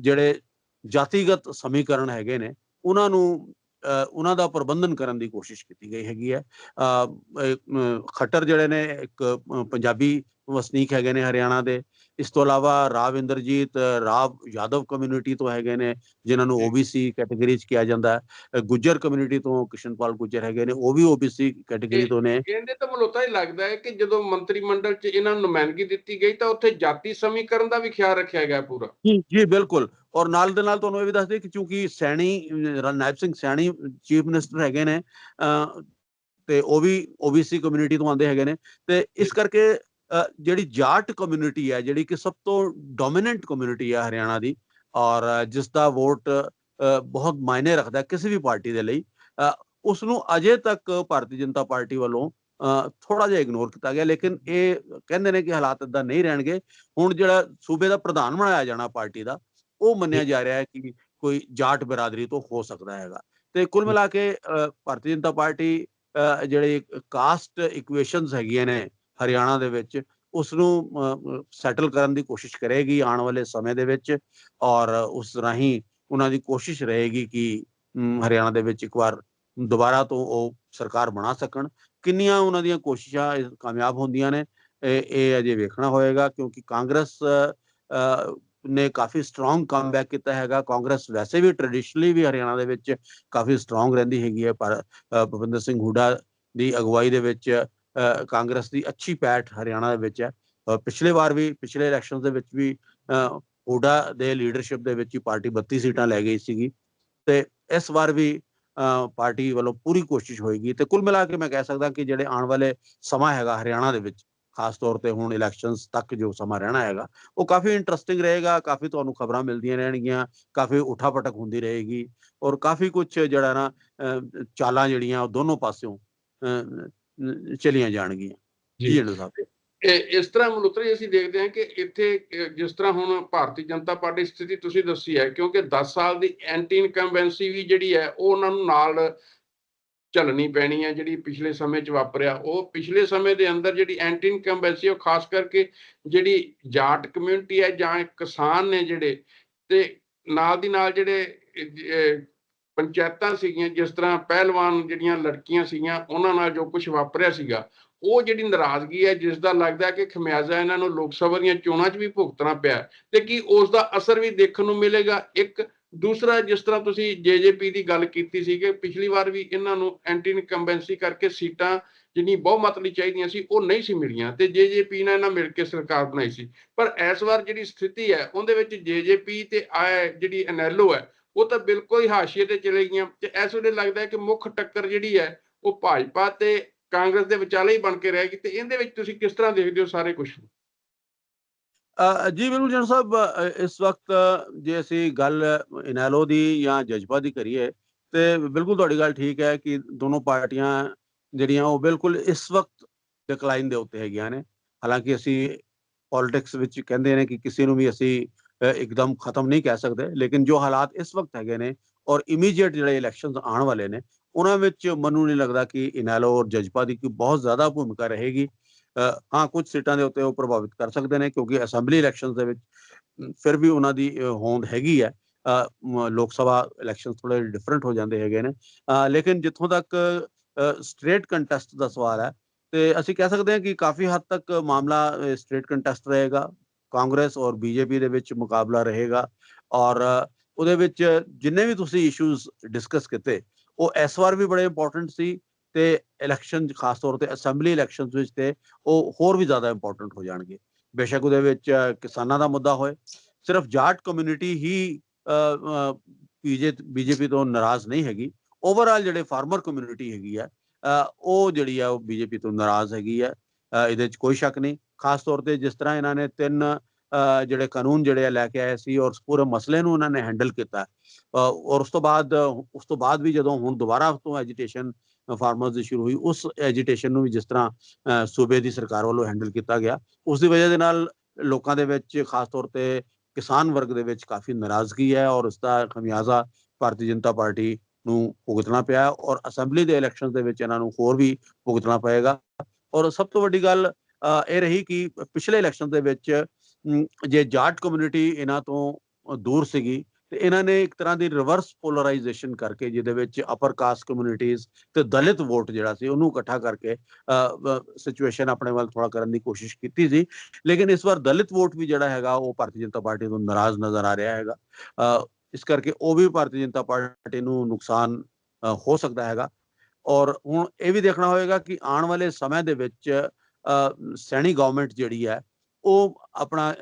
ਜਿਹੜੇ ਜਾਤੀਗਤ ਸਮੀਕਰਨ ਹੈਗੇ ਨੇ ਉਹਨਾਂ ਨੂੰ ਅ, ਉਹਨਾਂ ਦਾ ਪ੍ਰਬੰਧਨ ਕਰਨ ਦੀ ਕੋਸ਼ਿਸ਼ ਕੀਤੀ ਗਈ ਹੈਗੀ ਹੈ। ਅ, ਖੱਟਰ ਜਿਹੜੇ ਨੇ ਇੱਕ ਪੰਜਾਬੀ ਵਸਨੀਕ ਹੈਗੇ ਨੇ ਹਰਿਆਣਾ ਦੇ ਇਸ ਤੋਂ ਇਲਾਵਾ ਰਾਵ ਇੰਦਰਜੀਤ ਰਾਵ ਯਾਦਵ ਕਮਿਊਨਿਟੀ ਤੋਂ ਹੈਗੇ ਨੇ ਜਿਨ੍ਹਾਂ ਨੂੰ। ਓਬੀਸੀ ਕੈਟਾਗਰੀ ਚ ਕਿਹਾ ਜਾਂਦਾ ਹੈ। ਗੁੱਜਰ ਕਮਿਊਨਿਟੀ ਤੋਂ ਕਿਸ਼ਨਪਾਲ ਗੁੱਜਰ ਹੈਗੇ ਨੇ ਉਹ ਵੀ ਓਬੀਸੀ ਕੈਟਾਗਰੀ ਤੋਂ ਨੇ। ਕਹਿੰਦੇ ਤਾਂ ਮੈਨੂੰ ਤਾਂ ਹੀ ਲੱਗਦਾ ਹੈ ਕਿ ਜਦੋਂ ਮੰਤਰੀ ਮੰਡਲ 'ਚ ਇਹਨਾਂ ਨੂੰ ਨੁਮਾਇੰਦਗੀ ਦਿੱਤੀ ਗਈ ਤਾਂ ਉੱਥੇ ਜਾਤੀ ਸਮੀਕਰਨ ਦਾ ਵੀ ਖਿਆਲ ਰੱਖਿਆ ਗਿਆ ਪੂਰਾ। ਜੀ ਜੀ ਬਿਲਕੁਲ। ਔਰ ਨਾਲ ਦੇ ਨਾਲ ਤੁਹਾਨੂੰ ਇਹ ਵੀ ਦੱਸ ਦਈਏ ਕਿ ਚੂੰਕਿ ਸੈਣੀ ਅ, ਨਾਇਬ ਸਿੰਘ ਸੈਣੀ ਚੀਫ ਮਿਨਿਸਟਰ ਹੈਗੇ ਨੇ ਤੇ ਉਹ ਵੀ ਓਬੀਸੀ ਕਮਿਊਨਿਟੀ ਤੋਂ ਆਉਂਦੇ ਹੈਗੇ ਨੇ। ਤੇ ਇਸ ਕਰਕੇ ਜਿਹੜੀ ਜਾਟ ਕਮਿਊਨਿਟੀ ਹੈ ਜਿਹੜੀ ਕਿ ਸਭ ਤੋਂ ਡੋਮੀਨੈਂਟ ਕਮਿਊਨਿਟੀ ਹੈ ਹਰਿਆਣਾ ਦੀ ਔਰ ਜਿਸ ਦਾ ਵੋਟ ਬਹੁਤ ਮਾਇਨੇ ਰੱਖਦਾ ਕਿਸੇ ਵੀ ਪਾਰਟੀ ਦੇ ਲਈ ਉਸ ਨੂੰ ਅਜੇ ਤੱਕ ਭਾਰਤੀ ਜਨਤਾ ਪਾਰਟੀ ਵੱਲੋਂ ਥੋੜਾ ਜਿਹਾ ਇਗਨੋਰ ਕੀਤਾ ਗਿਆ ਲੇਕਿਨ ਇਹ ਕਹਿੰਦੇ ਨੇ ਕਿ ਹਾਲਾਤ ਇਦਾਂ ਨਹੀਂ ਰਹਿਣਗੇ। ਹੁਣ ਜਿਹੜਾ ਸੂਬੇ ਦਾ ਪ੍ਰਧਾਨ ਬਣਾਇਆ ਜਾਣਾ ਪਾਰਟੀ ਦਾ ਉਹ ਮੰਨਿਆ ਜਾ। ਰਿਹਾ ਹੈ ਕਿ ਕੋਈ ਜਾਟ ਬਰਾਦਰੀ ਤੋਂ ਹੋ ਸਕਦਾ ਹੈਗਾ। ਤੇ ਕੁੱਲ ਮਿਲਾ ਕੇ ਭਾਰਤੀ ਜਨਤਾ ਪਾਰਟੀ ਜਿਹੜੇ ਕਾਸਟ ਇਕੁਏਸ਼ਨਸ ਹੈਗੀਆਂ ਨੇ ਹਰਿਆਣਾ ਦੇ ਵਿੱਚ ਉਸ ਨੂੰ ਸੈਟਲ ਕਰਨ ਦੀ ਕੋਸ਼ਿਸ਼ ਕਰੇਗੀ ਆਉਣ ਵਾਲੇ ਸਮੇਂ ਦੇ ਵਿੱਚ ਔਰ ਉਸ ਰਾਹੀਂ ਉਹਨਾਂ ਦੀ ਕੋਸ਼ਿਸ਼ ਰਹੇਗੀ ਕਿ ਹਰਿਆਣਾ ਦੇ ਵਿੱਚ ਇੱਕ ਵਾਰ ਦੁਬਾਰਾ ਤੋਂ ਉਹ ਸਰਕਾਰ ਬਣਾ ਸਕਣ। ਕਿੰਨੀਆਂ ਉਹਨਾਂ ਦੀਆਂ ਕੋਸ਼ਿਸ਼ਾਂ ਕਾਮਯਾਬ ਹੁੰਦੀਆਂ ਨੇ ਇਹ ਇਹ ਅਜੇ ਵੇਖਣਾ ਹੋਏਗਾ ਕਿਉਂਕਿ ਕਾਂਗਰਸ ਨੇ ਕਾਫੀ ਸਟਰੋਂਗ ਕਮਬੈਕ ਕੀਤਾ ਹੈਗਾ। ਕਾਂਗਰਸ ਵੈਸੇ ਵੀ ਟ੍ਰੈਡੀਸ਼ਨਲੀ ਵੀ ਹਰਿਆਣਾ ਦੇ ਵਿੱਚ ਕਾਫੀ ਸਟਰੋਂਗ ਰਹਿੰਦੀ ਹੈਗੀ ਹੈ ਪਰ ਅ, ਭੁਪਿੰਦਰ ਸਿੰਘ ਹੁੱਡਾ ਦੀ ਅਗਵਾਈ ਦੇ ਵਿੱਚ ਕਾਂਗਰਸ ਦੀ ਅੱਛੀ ਪੈਠ ਹਰਿਆਣਾ ਦੇ ਵਿੱਚ ਹੈ। ਪਿਛਲੇ ਵਾਰ ਵੀ ਪਿਛਲੇ ਇਲੈਕਸ਼ਨ ਦੇ ਵਿੱਚ ਵੀ ਅ, ਹੁੱਡਾ ਦੇ ਲੀਡਰਸ਼ਿਪ ਦੇ ਵਿੱਚ ਹੀ ਪਾਰਟੀ 32 ਸੀਟਾਂ ਲੈ ਗਈ ਸੀਗੀ। ਤੇ ਇਸ ਵਾਰ ਵੀ ਅ, ਪਾਰਟੀ ਵੱਲੋਂ ਪੂਰੀ ਕੋਸ਼ਿਸ਼ ਹੋਏਗੀ ਤੇ ਕੁੱਲ ਮਿਲਾ ਕੇ ਮੈਂ ਕਹਿ ਸਕਦਾ ਕਿ ਜਿਹੜੇ ਆਉਣ ਵਾਲੇ ਸਮਾਂ ਹੈਗਾ ਹਰਿਆਣਾ ਦੇ ਵਿੱਚ ਖਾਸ ਤੌਰ ਤੇ ਹੁਣ ਇਲੈਕਸ਼ਨਸ ਤੱਕ ਜੋ ਸਮਾਂ ਰਹਿਣਾ ਹੈਗਾ ਉਹ ਕਾਫੀ ਇੰਟਰਸਟਿੰਗ ਰਹੇਗਾ ਕਾਫੀ ਤੁਹਾਨੂੰ ਖਬਰਾਂ ਮਿਲਦੀਆਂ ਰਹਿਣਗੀਆਂ ਕਾਫੀ ਉਠਾ-ਪਟਕ ਹੁੰਦੀ ਰਹੇਗੀ ਔਰ ਕਾਫੀ ਕੁਝ ਜਿਹੜਾ ਨਾ ਅ, ਚਾਲਾਂ ਜਿਹੜੀਆਂ ਉਹ ਦੋਨੋਂ ਪਾਸਿਓਂ ਅ, ਚਲੀਆਂ ਜਾਣਗੀਆਂ। ਜੀ। ਜਨਰਲ ਸਾਹਿਬ ਇਹ ਇਸ ਤਰ੍ਹਾਂ ਮਲੂਤਰੀ ਅਸੀਂ ਦੇਖਦੇ ਹਾਂ ਕਿ ਇੱਥੇ ਜਿਸ ਤਰ੍ਹਾਂ ਹੁਣ ਭਾਰਤੀ ਜਨਤਾ ਪਾਰਟੀ ਸਥਿਤੀ ਤੁਸੀਂ ਦੱਸੀ ਹੈ ਕਿਉਂਕਿ 10 ਸਾਲ ਦੀ ਐਂਟੀ ਇਨਕੰਬੈਂਸੀ ਵੀ ਜਿਹੜੀ ਹੈ ਉਹ ਉਹਨਾਂ ਨੂੰ ਨਾਲ ਚੱਲਣੀ ਪੈਣੀ ਹੈ ਜਿਹੜੀ ਪਿਛਲੇ ਸਮੇਂ 'ਚ ਵਾਪਰਿਆ। ਉਹ ਪਿਛਲੇ ਸਮੇਂ ਦੇ ਅੰਦਰ ਜਿਹੜੀ ਐਂਟੀ ਇਨਕੰਬੈਂਸੀ ਉਹ ਖਾਸ ਕਰਕੇ ਜਿਹੜੀ ਜਾਟ ਕਮਿਊਨਿਟੀ ਹੈ ਜਾਂ ਕਿਸਾਨ ਨੇ ਜਿਹੜੇ ਤੇ ਨਾਲ ਦੀ ਨਾਲ ਜਿਹੜੇ ਪੰਚਾਇਤਾਂ ਸੀਗੀਆਂ, ਜਿਸ ਤਰ੍ਹਾਂ ਪਹਿਲਵਾਨ ਜਿਹੜੀਆਂ ਲੜਕੀਆਂ ਸੀਗੀਆਂ, ਉਹਨਾਂ ਨਾਲ ਜੋ ਕੁਝ ਵਾਪਰਿਆ ਸੀਗਾ, ਉਹ ਜਿਹੜੀ ਨਾਰਾਜ਼ਗੀ ਹੈ ਜਿਸ ਦਾ ਲੱਗਦਾ ਕਿ ਖਮਿਆਜ਼ਾ ਇਹਨਾਂ ਨੂੰ ਲੋਕ ਸਭਾ ਦੀਆਂ ਚੋਣਾਂ 'ਚ ਵੀ ਭੁਗਤਣਾ ਪਿਆ ਤੇ ਕੀ ਉਸ ਦਾ ਅਸਰ ਵੀ ਦੇਖਣ ਨੂੰ ਮਿਲੇਗਾ? ਇੱਕ, ਦੂਸਰਾ, ਜਿਸ ਤਰ੍ਹਾਂ ਤੁਸੀਂ ਜੇਜੇਪੀ ਦੀ ਗੱਲ ਕੀਤੀ ਸੀ ਕਿ ਪਿਛਲੀ ਵਾਰ ਵੀ ਇਹਨਾਂ ਨੂੰ ਐਂਟੀ ਇਨਕੰਬੈਂਸੀ ਕਰਕੇ ਸੀਟਾਂ ਜਿੰਨੀ ਬਹੁਮਤ ਲਈ ਚਾਹੀਦੀਆਂ ਸੀ, ਉਹ ਨਹੀਂ ਸੀ ਮਿਲੀਆਂ ਤੇ ਜੇਜੇਪੀ ਨਾਲ ਇਹਨਾਂ ਮਿਲ ਕੇ ਸਰਕਾਰ ਬਣਾਈ ਸੀ। ਪਰ ਇਸ ਵਾਰ ਜਿਹੜੀ ਸਥਿਤੀ ਹੈ, ਉਹਦੇ ਵਿੱਚ ਜੇਜੇਪੀ ਤੇ ਆ ਜਿਹੜੀ ਐਨਐਲਓ ਹੈ ਉਹ ਤਾਂ ਬਿਲਕੁਲ ਹੀ ਹਾਸ਼ੀਏ ਤੇ ਚਲੇ ਗਈਆਂ। ਤੇ ਇਸ ਵੇਲੇ ਲੱਗਦਾ ਹੈ ਕਿ ਮੁੱਖ ਟੱਕਰ ਜਿਹੜੀ ਹੈ, ਉਹ ਭਾਜਪਾ ਤੇ ਕਾਂਗਰਸ ਦੇ ਵਿਚਾਲੇ ਹੀ ਬਣ ਕੇ ਰਹਿ ਗਈ। ਤੇ ਇਹਦੇ ਵਿੱਚ ਤੁਸੀਂ ਕਿਸ ਤਰ੍ਹਾਂ ਦੇਖਦੇ ਹੋ ਸਾਰੇ ਕੁਝ ਜੀ ਬਿਲਕੁਲ ਜਨ ਸਾਹਿਬ ਇਸ ਵਕਤ ਜੇ ਅਸੀਂ ਗੱਲ ਇਨੈਲੋ ਦੀ ਜਾਂ ਜਜ਼ਬਾ ਦੀ ਕਰੀਏ, ਤੇ ਬਿਲਕੁਲ ਤੁਹਾਡੀ ਗੱਲ ਠੀਕ ਹੈ ਕਿ ਦੋਨੋਂ ਪਾਰਟੀਆਂ ਜਿਹੜੀਆਂ, ਉਹ ਬਿਲਕੁਲ ਇਸ ਵਕਤ ਡਿਕਲਾਈਨ ਦੇ ਉੱਤੇ ਹੈਗੀਆਂ ਨੇ। ਹਾਲਾਂਕਿ ਅਸੀਂ ਪੋਲਿਟਿਕਸ ਵਿੱਚ ਕਹਿੰਦੇ ਨੇ ਕਿ ਕਿਸੇ ਨੂੰ ਵੀ ਅਸੀਂ ਇੱਕਦਮ ਖਤਮ ਨਹੀਂ ਕਹਿ ਸਕਦੇ ਲੇਕਿਨ ਜੋ ਹਾਲਾਤ ਇਸ ਵਕਤ ਹੈਗੇ ਨੇ ਔਰ ਇਮੀਡੀਏਟ ਜਿਹੜੇ ਇਲੈਕਸ਼ਨਸ ਆਉਣ ਵਾਲੇ ਨੇ ਉਹਨਾਂ ਵਿੱਚ ਮੈਨੂੰ ਨਹੀਂ ਲੱਗਦਾ ਕਿ ਇਨੈਲੋ ਔਰ ਜਜ਼ਪਾ ਦੀ ਕੋਈ ਬਹੁਤ ਜ਼ਿਆਦਾ ਭੂਮਿਕਾ ਰਹੇਗੀ ਹਾਂ ਕੁਝ ਸੀਟਾਂ ਦੇ ਉੱਤੇ ਉਹ ਪ੍ਰਭਾਵਿਤ ਕਰ ਸਕਦੇ ਨੇ ਕਿਉਂਕਿ ਅਸੈਂਬਲੀ ਇਲੈਕਸ਼ਨਸ ਦੇ ਵਿੱਚ ਫਿਰ ਵੀ ਉਹਨਾਂ ਦੀ ਹੋਂਦ ਹੈਗੀ ਹੈ ਲੋਕ ਸਭਾ ਇਲੈਕਸ਼ਨ ਥੋੜੇ ਡਿਫਰੈਂਟ ਹੋ ਜਾਂਦੇ ਹੈਗੇ ਨੇ ਲੇਕਿਨ ਜਿੱਥੋਂ ਤੱਕ ਸਟ੍ਰੇਟ ਕੰਟੈਸਟ ਦਾ ਸਵਾਲ ਹੈ ਤੇ ਅਸੀਂ ਕਹਿ ਸਕਦੇ ਹਾਂ ਕਿ ਕਾਫੀ ਹੱਦ ਤੱਕ ਮਾਮਲਾ ਸਟ੍ਰੇਟ ਕੰਟੈਸਟ ਰਹੇਗਾ ਕਾਂਗਰਸ ਔਰ ਬੀਜੇਪੀ ਦੇ ਵਿੱਚ ਮੁਕਾਬਲਾ ਰਹੇਗਾ ਔਰ ਉਹਦੇ ਵਿੱਚ ਜਿੰਨੇ ਵੀ ਤੁਸੀਂ ਇਸ਼ੂਜ਼ ਡਿਸਕਸ ਕੀਤੇ, ਉਹ ਇਸ ਵਾਰ ਵੀ ਬੜੇ ਇੰਪੋਰਟੈਂਟ ਸੀ ਤੇ ਇਲੈਕਸ਼ਨ ਖਾਸ ਤੌਰ ਤੇ ਅਸੈਂਬਲੀ ਇਲੈਕਸ਼ਨਸ ਵਿੱਚ ਤੇ ਉਹ ਹੋਰ ਵੀ ਜ਼ਿਆਦਾ ਇੰਪੋਰਟੈਂਟ ਹੋ ਜਾਣਗੇ। ਬੇਸ਼ੱਕ ਉਹਦੇ ਵਿੱਚ ਕਿਸਾਨਾਂ ਦਾ ਮੁੱਦਾ ਹੋਏ, ਸਿਰਫ ਜਾਟ ਕਮਿਊਨਿਟੀ ਹੀ ਬੀਜੇ, ਬੀਜੇਪੀ ਤੋਂ ਨਾਰਾਜ਼ ਨਹੀਂ ਹੈਗੀ। ਓਵਰਆਲ ਜਿਹੜੇ ਫਾਰਮਰ ਕਮਿਊਨਿਟੀ ਹੈਗੀ ਆ ਉਹ ਜਿਹੜੀ ਆ ਉਹ ਬੀਜੇਪੀ ਤੋਂ ਨਾਰਾਜ਼ ਹੈਗੀ ਆ ਇਹਦੇ ਵਿੱਚ ਕੋਈ ਸ਼ੱਕ ਨਹੀਂ। ਖਾਸ ਤੌਰ ਤੇ ਜਿਸ ਤਰ੍ਹਾਂ ਇਹਨਾਂ ਨੇ ਤਿੰਨ ਜਿਹੜੇ ਕਾਨੂੰਨ ਜਿਹੜੇ ਆ ਲੈ ਕੇ ਆਏ ਸੀ ਔਰ ਪੂਰੇ ਮਸਲੇ ਨੂੰ ਉਹਨਾਂ ਨੇ ਹੈਂਡਲ ਕੀਤਾ। ਔਰ ਉਸ ਤੋਂ ਬਾਅਦ, ਉਸ ਤੋਂ ਬਾਅਦ ਵੀ ਜਦੋਂ ਹੁਣ ਦੁਬਾਰਾ ਤੋਂ ਐਜੀਟੇਸ਼ਨ ਫਾਰਮਰਸ ਦੀ ਸ਼ੁਰੂ ਹੋਈ, ਉਸ ਐਜੀਟੇਸ਼ਨ ਨੂੰ ਵੀ ਜਿਸ ਤਰ੍ਹਾਂ ਸੂਬੇ ਦੀ ਸਰਕਾਰ ਵੱਲੋਂ ਹੈਂਡਲ ਕੀਤਾ ਗਿਆ। ਉਸ ਦੀ ਵਜ੍ਹਾ ਦੇ ਨਾਲ ਲੋਕਾਂ ਦੇ ਵਿੱਚ ਖਾਸ ਤੌਰ ਤੇ ਕਿਸਾਨ ਵਰਗ ਦੇ ਵਿੱਚ ਕਾਫੀ ਨਾਰਾਜ਼ਗੀ ਹੈ ਔਰ ਉਸ ਦਾ ਖਮਿਆਜ਼ਾ ਭਾਰਤੀ ਜਨਤਾ ਪਾਰਟੀ ਨੂੰ ਭੁਗਤਣਾ ਪਿਆ ਔਰ ਅਸੈਂਬਲੀ ਦੇ ਇਲੈਕਸ਼ਨ ਦੇ ਵਿੱਚ ਇਹਨਾਂ ਨੂੰ ਹੋਰ ਵੀ ਭੁਗਤਣਾ ਪਏਗਾ। ਔਰ ਸਭ ਤੋਂ ਵੱਡੀ ਗੱਲ ਇਹ ਰਹੀ ਕਿ ਪਿਛਲੇ ਇਲੈਕਸ਼ਨ ਦੇ ਵਿੱਚ ਜੇ ਜਾਟ ਕਮਿਊਨਿਟੀ ਇਹਨਾਂ ਤੋਂ ਦੂਰ ਸੀਗੀ, ਤੇ ਇਹਨਾਂ ਨੇ ਇੱਕ ਤਰ੍ਹਾਂ ਦੀ ਰਿਵਰਸ ਪੋਲਰਾਈਜੇਸ਼ਨ ਕਰਕੇ, ਜਿਹਦੇ ਵਿੱਚ ਅਪਰ ਕਾਸਟ ਕਮਿਊਨਿਟੀਜ਼ ਤੇ ਦਲਿਤ ਵੋਟ ਜਿਹੜਾ ਸੀ, ਉਹਨੂੰ ਇਕੱਠਾ ਕਰਕੇ ਸਿਚੁਏਸ਼ਨ ਆਪਣੇ ਵੱਲ ਥੋੜਾ ਕਰਨ ਦੀ ਕੋਸ਼ਿਸ਼ ਕੀਤੀ ਸੀ। ਲੇਕਿਨ ਇਸ ਵਾਰ ਦਲਿਤ ਵੋਟ ਵੀ ਜਿਹੜਾ ਹੈਗਾ, ਉਹ ਭਾਰਤੀ ਜਨਤਾ ਪਾਰਟੀ ਤੋਂ ਨਾਰਾਜ਼ ਨਜ਼ਰ ਆ ਰਿਹਾ ਹੈਗਾ। ਇਸ ਕਰਕੇ ਉਹ ਵੀ ਭਾਰਤੀ ਜਨਤਾ ਪਾਰਟੀ ਨੂੰ ਨੁਕਸਾਨ ਹੋ ਸਕਦਾ ਹੈਗਾ। ਔਰ ਹੁਣ ਇਹ ਵੀ ਦੇਖਣਾ ਹੋਏਗਾ ਕਿ ਆਉਣ ਵਾਲੇ ਸਮੇਂ ਦੇ ਵਿੱਚ ਸੈਣੀ ਗਵਰਨਮੈਂਟ ਜਿਹੜੀ ਹੈ ਉਹ ਆਪਣਾ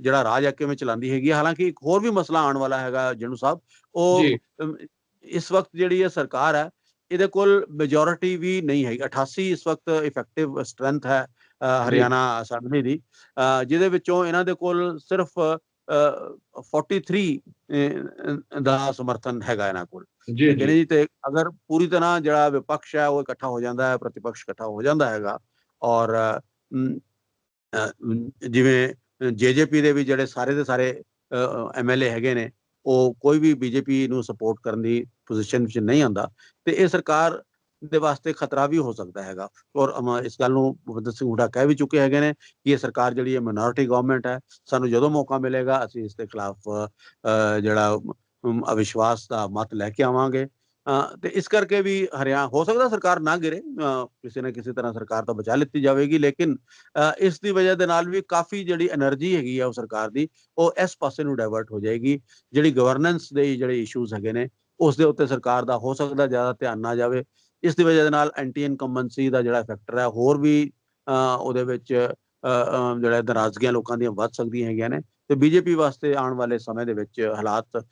ਜਿਹੜਾ ਰਾਜ ਹੈ ਕਿਵੇਂ ਚਲਾਉਂਦੀ ਹੈਗੀ ਹੈ। ਹਾਲਾਂਕਿ ਇੱਕ ਹੋਰ ਵੀ ਮਸਲਾ ਆਉਣ ਵਾਲਾ ਹੈਗਾ ਜਨੂ ਸਾਹਿਬ ਉਹ ਇਸ ਵਕਤ ਜਿਹੜੀ ਇਹ ਸਰਕਾਰ ਹੈ ਇਹਦੇ ਕੋਲ ਮੈਜੋਰਿਟੀ ਵੀ ਨਹੀਂ ਹੈਗੀ 88 ਇਸ ਵਕਤ ਇਫੈਕਟਿਵ ਸਟਰੈਂਥ ਹੈ ਹਰਿਆਣਾ ਅਸੈਂਬਲੀ ਦੀ ਜਿਹਦੇ ਵਿੱਚੋਂ ਇਹਨਾਂ ਦੇ ਕੋਲ ਸਿਰਫ ਅ, 43 ਅ, ਦਾ ਸਮਰਥਨ ਹੈਗਾ ਇਹਨਾਂ ਕੋਲ। ਹੈ ਜੀ। ਜੀ ਤੇ ਅਗਰ ਪੂਰੀ ਤਰ੍ਹਾਂ ਜਿਹੜਾ ਵਿਪਕਸ਼ ਹੈ ਉਹ ਇਕੱਠਾ ਹੋ ਜਾਂਦਾ ਹੈ ਪ੍ਰਤੀਪਕਸ਼ ਇਕੱਠਾ ਹੋ ਜਾਂਦਾ ਹੈਗਾ ਔਰ ਅਮ, ਅ, ਅਮ, ਜਿਵੇਂ ਜੇਜੇਪੀ ਦੇ ਵੀ ਜਿਹੜੇ ਸਾਰੇ ਦੇ ਸਾਰੇ ਐਮਐਲਏ ਹੈਗੇ ਨੇ ਉਹ ਕੋਈ ਵੀ ਬੀਜੇਪੀ ਨੂੰ ਸਪੋਰਟ ਕਰਨ ਦੀ ਪੋਜੀਸ਼ਨ ਵਿੱਚ ਨਹੀਂ ਆਂਦਾ ਤੇ ਇਹ ਸਰਕਾਰ ਦੇ ਵਾਸਤੇ ਖਤਰਾ ਵੀ ਹੋ ਸਕਦਾ ਹੈਗਾ। ਔਰ ਇਸ ਗੱਲ ਨੂੰ ਭੁਪਿੰਦਰ ਸਿੰਘ ਹੁੜਾ ਕਹਿ ਵੀ ਚੁੱਕੇ ਹੈਗੇ ਨੇ ਕਿ ਇਹ ਸਰਕਾਰ ਜਿਹੜੀ ਹੈ ਮਿਨੋਰਿਟੀ ਗਵਰਨਮੈਂਟ ਹੈ ਸਾਨੂੰ ਜਦੋਂ ਮੌਕਾ ਮਿਲੇਗਾ ਅਸੀਂ ਇਸ ਦੇ ਖਿਲਾਫ ਜਿਹੜਾ ਅਵਿਸ਼ਵਾਸ ਦਾ ਮਤ ਲੈ ਕੇ ਆਵਾਂਗੇ। ਤੇ ਇਸ ਕਰਕੇ ਵੀ ਹਰਿਆ, ਹੋ ਸਕਦਾ ਸਰਕਾਰ ਨਾ ਗਿਰੇ ਕਿਸੇ ਨਾ ਕਿਸੇ ਤਰ੍ਹਾਂ ਸਰਕਾਰ ਤਾਂ ਬਚਾ ਲਿੱਤੀ ਜਾਵੇਗੀ, ਲੇਕਿਨ ਇਸ ਦੀ ਵਜ੍ਹਾ ਦੇ ਨਾਲ ਵੀ ਕਾਫੀ ਜਿਹੜੀ એનર્ਜੀ ਹੈਗੀ ਆ ਉਹ ਸਰਕਾਰ ਦੀ, ਉਹ ਇਸ ਪਾਸੇ ਨੂੰ ਡਾਇਵਰਟ ਹੋ ਜਾਏਗੀ। ਜਿਹੜੀ ਗਵਰਨੈਂਸ ਦੇ ਜਿਹੜੇ ਇਸ਼ੂਜ਼ ਹੈਗੇ ਨੇ, ਉਸ ਦੇ ਉੱਤੇ ਸਰਕਾਰ ਦਾ ਹੋ ਸਕਦਾ ਜ਼ਿਆਦਾ ਧਿਆਨ ਨਾ ਜਾਵੇ। ਇਸ ਦੀ ਵਜ੍ਹਾ ਦੇ ਨਾਲ ਐਂਟੀ ਇਨਕਮਬੈਂਸੀ ਦਾ ਜਿਹੜਾ ਫੈਕਟਰ ਹੈ, ਹੋਰ ਵੀ ਉਹਦੇ ਵਿੱਚ ਜਿਹੜਾ ਨਾਰਾਜ਼ਗੀਆਂ ਲੋਕਾਂ ਦੀਆਂ ਵੱਧ ਸਕਦੀਆਂ ਹੈਗੀਆਂ ਨੇ। ਤੇ ਬੀਜੇਪੀ ਵਾਸਤੇ ਆਉਣ ਵਾਲੇ ਸਮੇਂ ਦੇ ਵਿੱਚ ਹਾਲਾਤ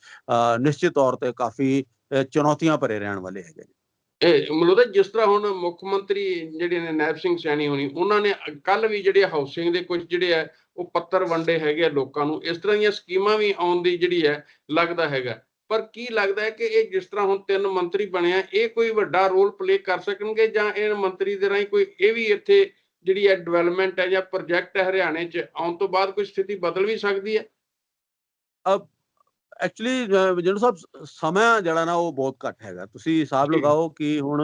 ਨਿਸ਼ਚਿਤ ਤੌਰ ਤੇ ਕਾਫੀ ਚੁਣੌਤੀਆਂ ਭਰੇ ਰਹਿਣ ਵਾਲੇ ਹੈਗੇ ਇਹ that ਜਿਸ ਤਰ੍ਹਾਂ ਹੁਣ ਮੁੱਖ ਮੰਤਰੀ ਜਿਹੜੇ ਨੇ ਨੈਬ ਸਿੰਘ ਸੈਣੀ ਹੋਣੀ ਉਹਨਾਂ ਨੇ ਕੱਲ ਵੀ ਜਿਹੜੇ ਹਾਊਸਿੰਗ ਦੇ ਕੁਝ ਜਿਹੜੇ ਆ ਉਹ ਪੱਤਰ ਵੰਡੇ ਹੈਗੇ ਆ ਲੋਕਾਂ ਨੂੰ। ਇਸ ਤਰ੍ਹਾਂ ਦੀਆਂ ਸਕੀਮਾਂ ਵੀ ਆਉਣ ਦੀ ਜਿਹੜੀ ਹੈ ਲੱਗਦਾ ਹੈਗਾ। ਪਰ ਕੀ ਲੱਗਦਾ ਹੈ ਕਿ ਇਹ ਜਿਸ ਤਰ੍ਹਾਂ ਹੁਣ ਤਿੰਨ ਮੰਤਰੀ ਬਣਿਆ ਇਹ ਕੋਈ ਵੱਡਾ ਰੋਲ ਪਲੇ ਕਰ ਸਕਣਗੇ ਜਾਂ ਇਹ ਮੰਤਰੀ ਦੇ ਰਾਹੀਂ ਕੋਈ ਇਹ ਵੀ ਇੱਥੇ ਜਿਹੜੀ ਹੈ ਡਿਵੈਲਪਮੈਂਟ ਹੈ ਜਾਂ ਪ੍ਰੋਜੈਕਟ ਹੈ ਹਰਿਆਣੇ 'ਚ ਆਉਣ ਤੋਂ ਬਾਅਦ ਕੋਈ ਸਥਿਤੀ ਬਦਲ ਵੀ ਸਕਦੀ ਹੈ? ਐਕਚੁਅਲੀ ਜਿਹੜਾ ਸਾਹਿਬ ਸਮਾਂ ਜਿਹੜਾ ਨਾ ਉਹ ਬਹੁਤ ਘੱਟ ਹੈਗਾ। ਤੁਸੀਂ ਹਿਸਾਬ। ਲਗਾਓ ਕਿ ਹੁਣ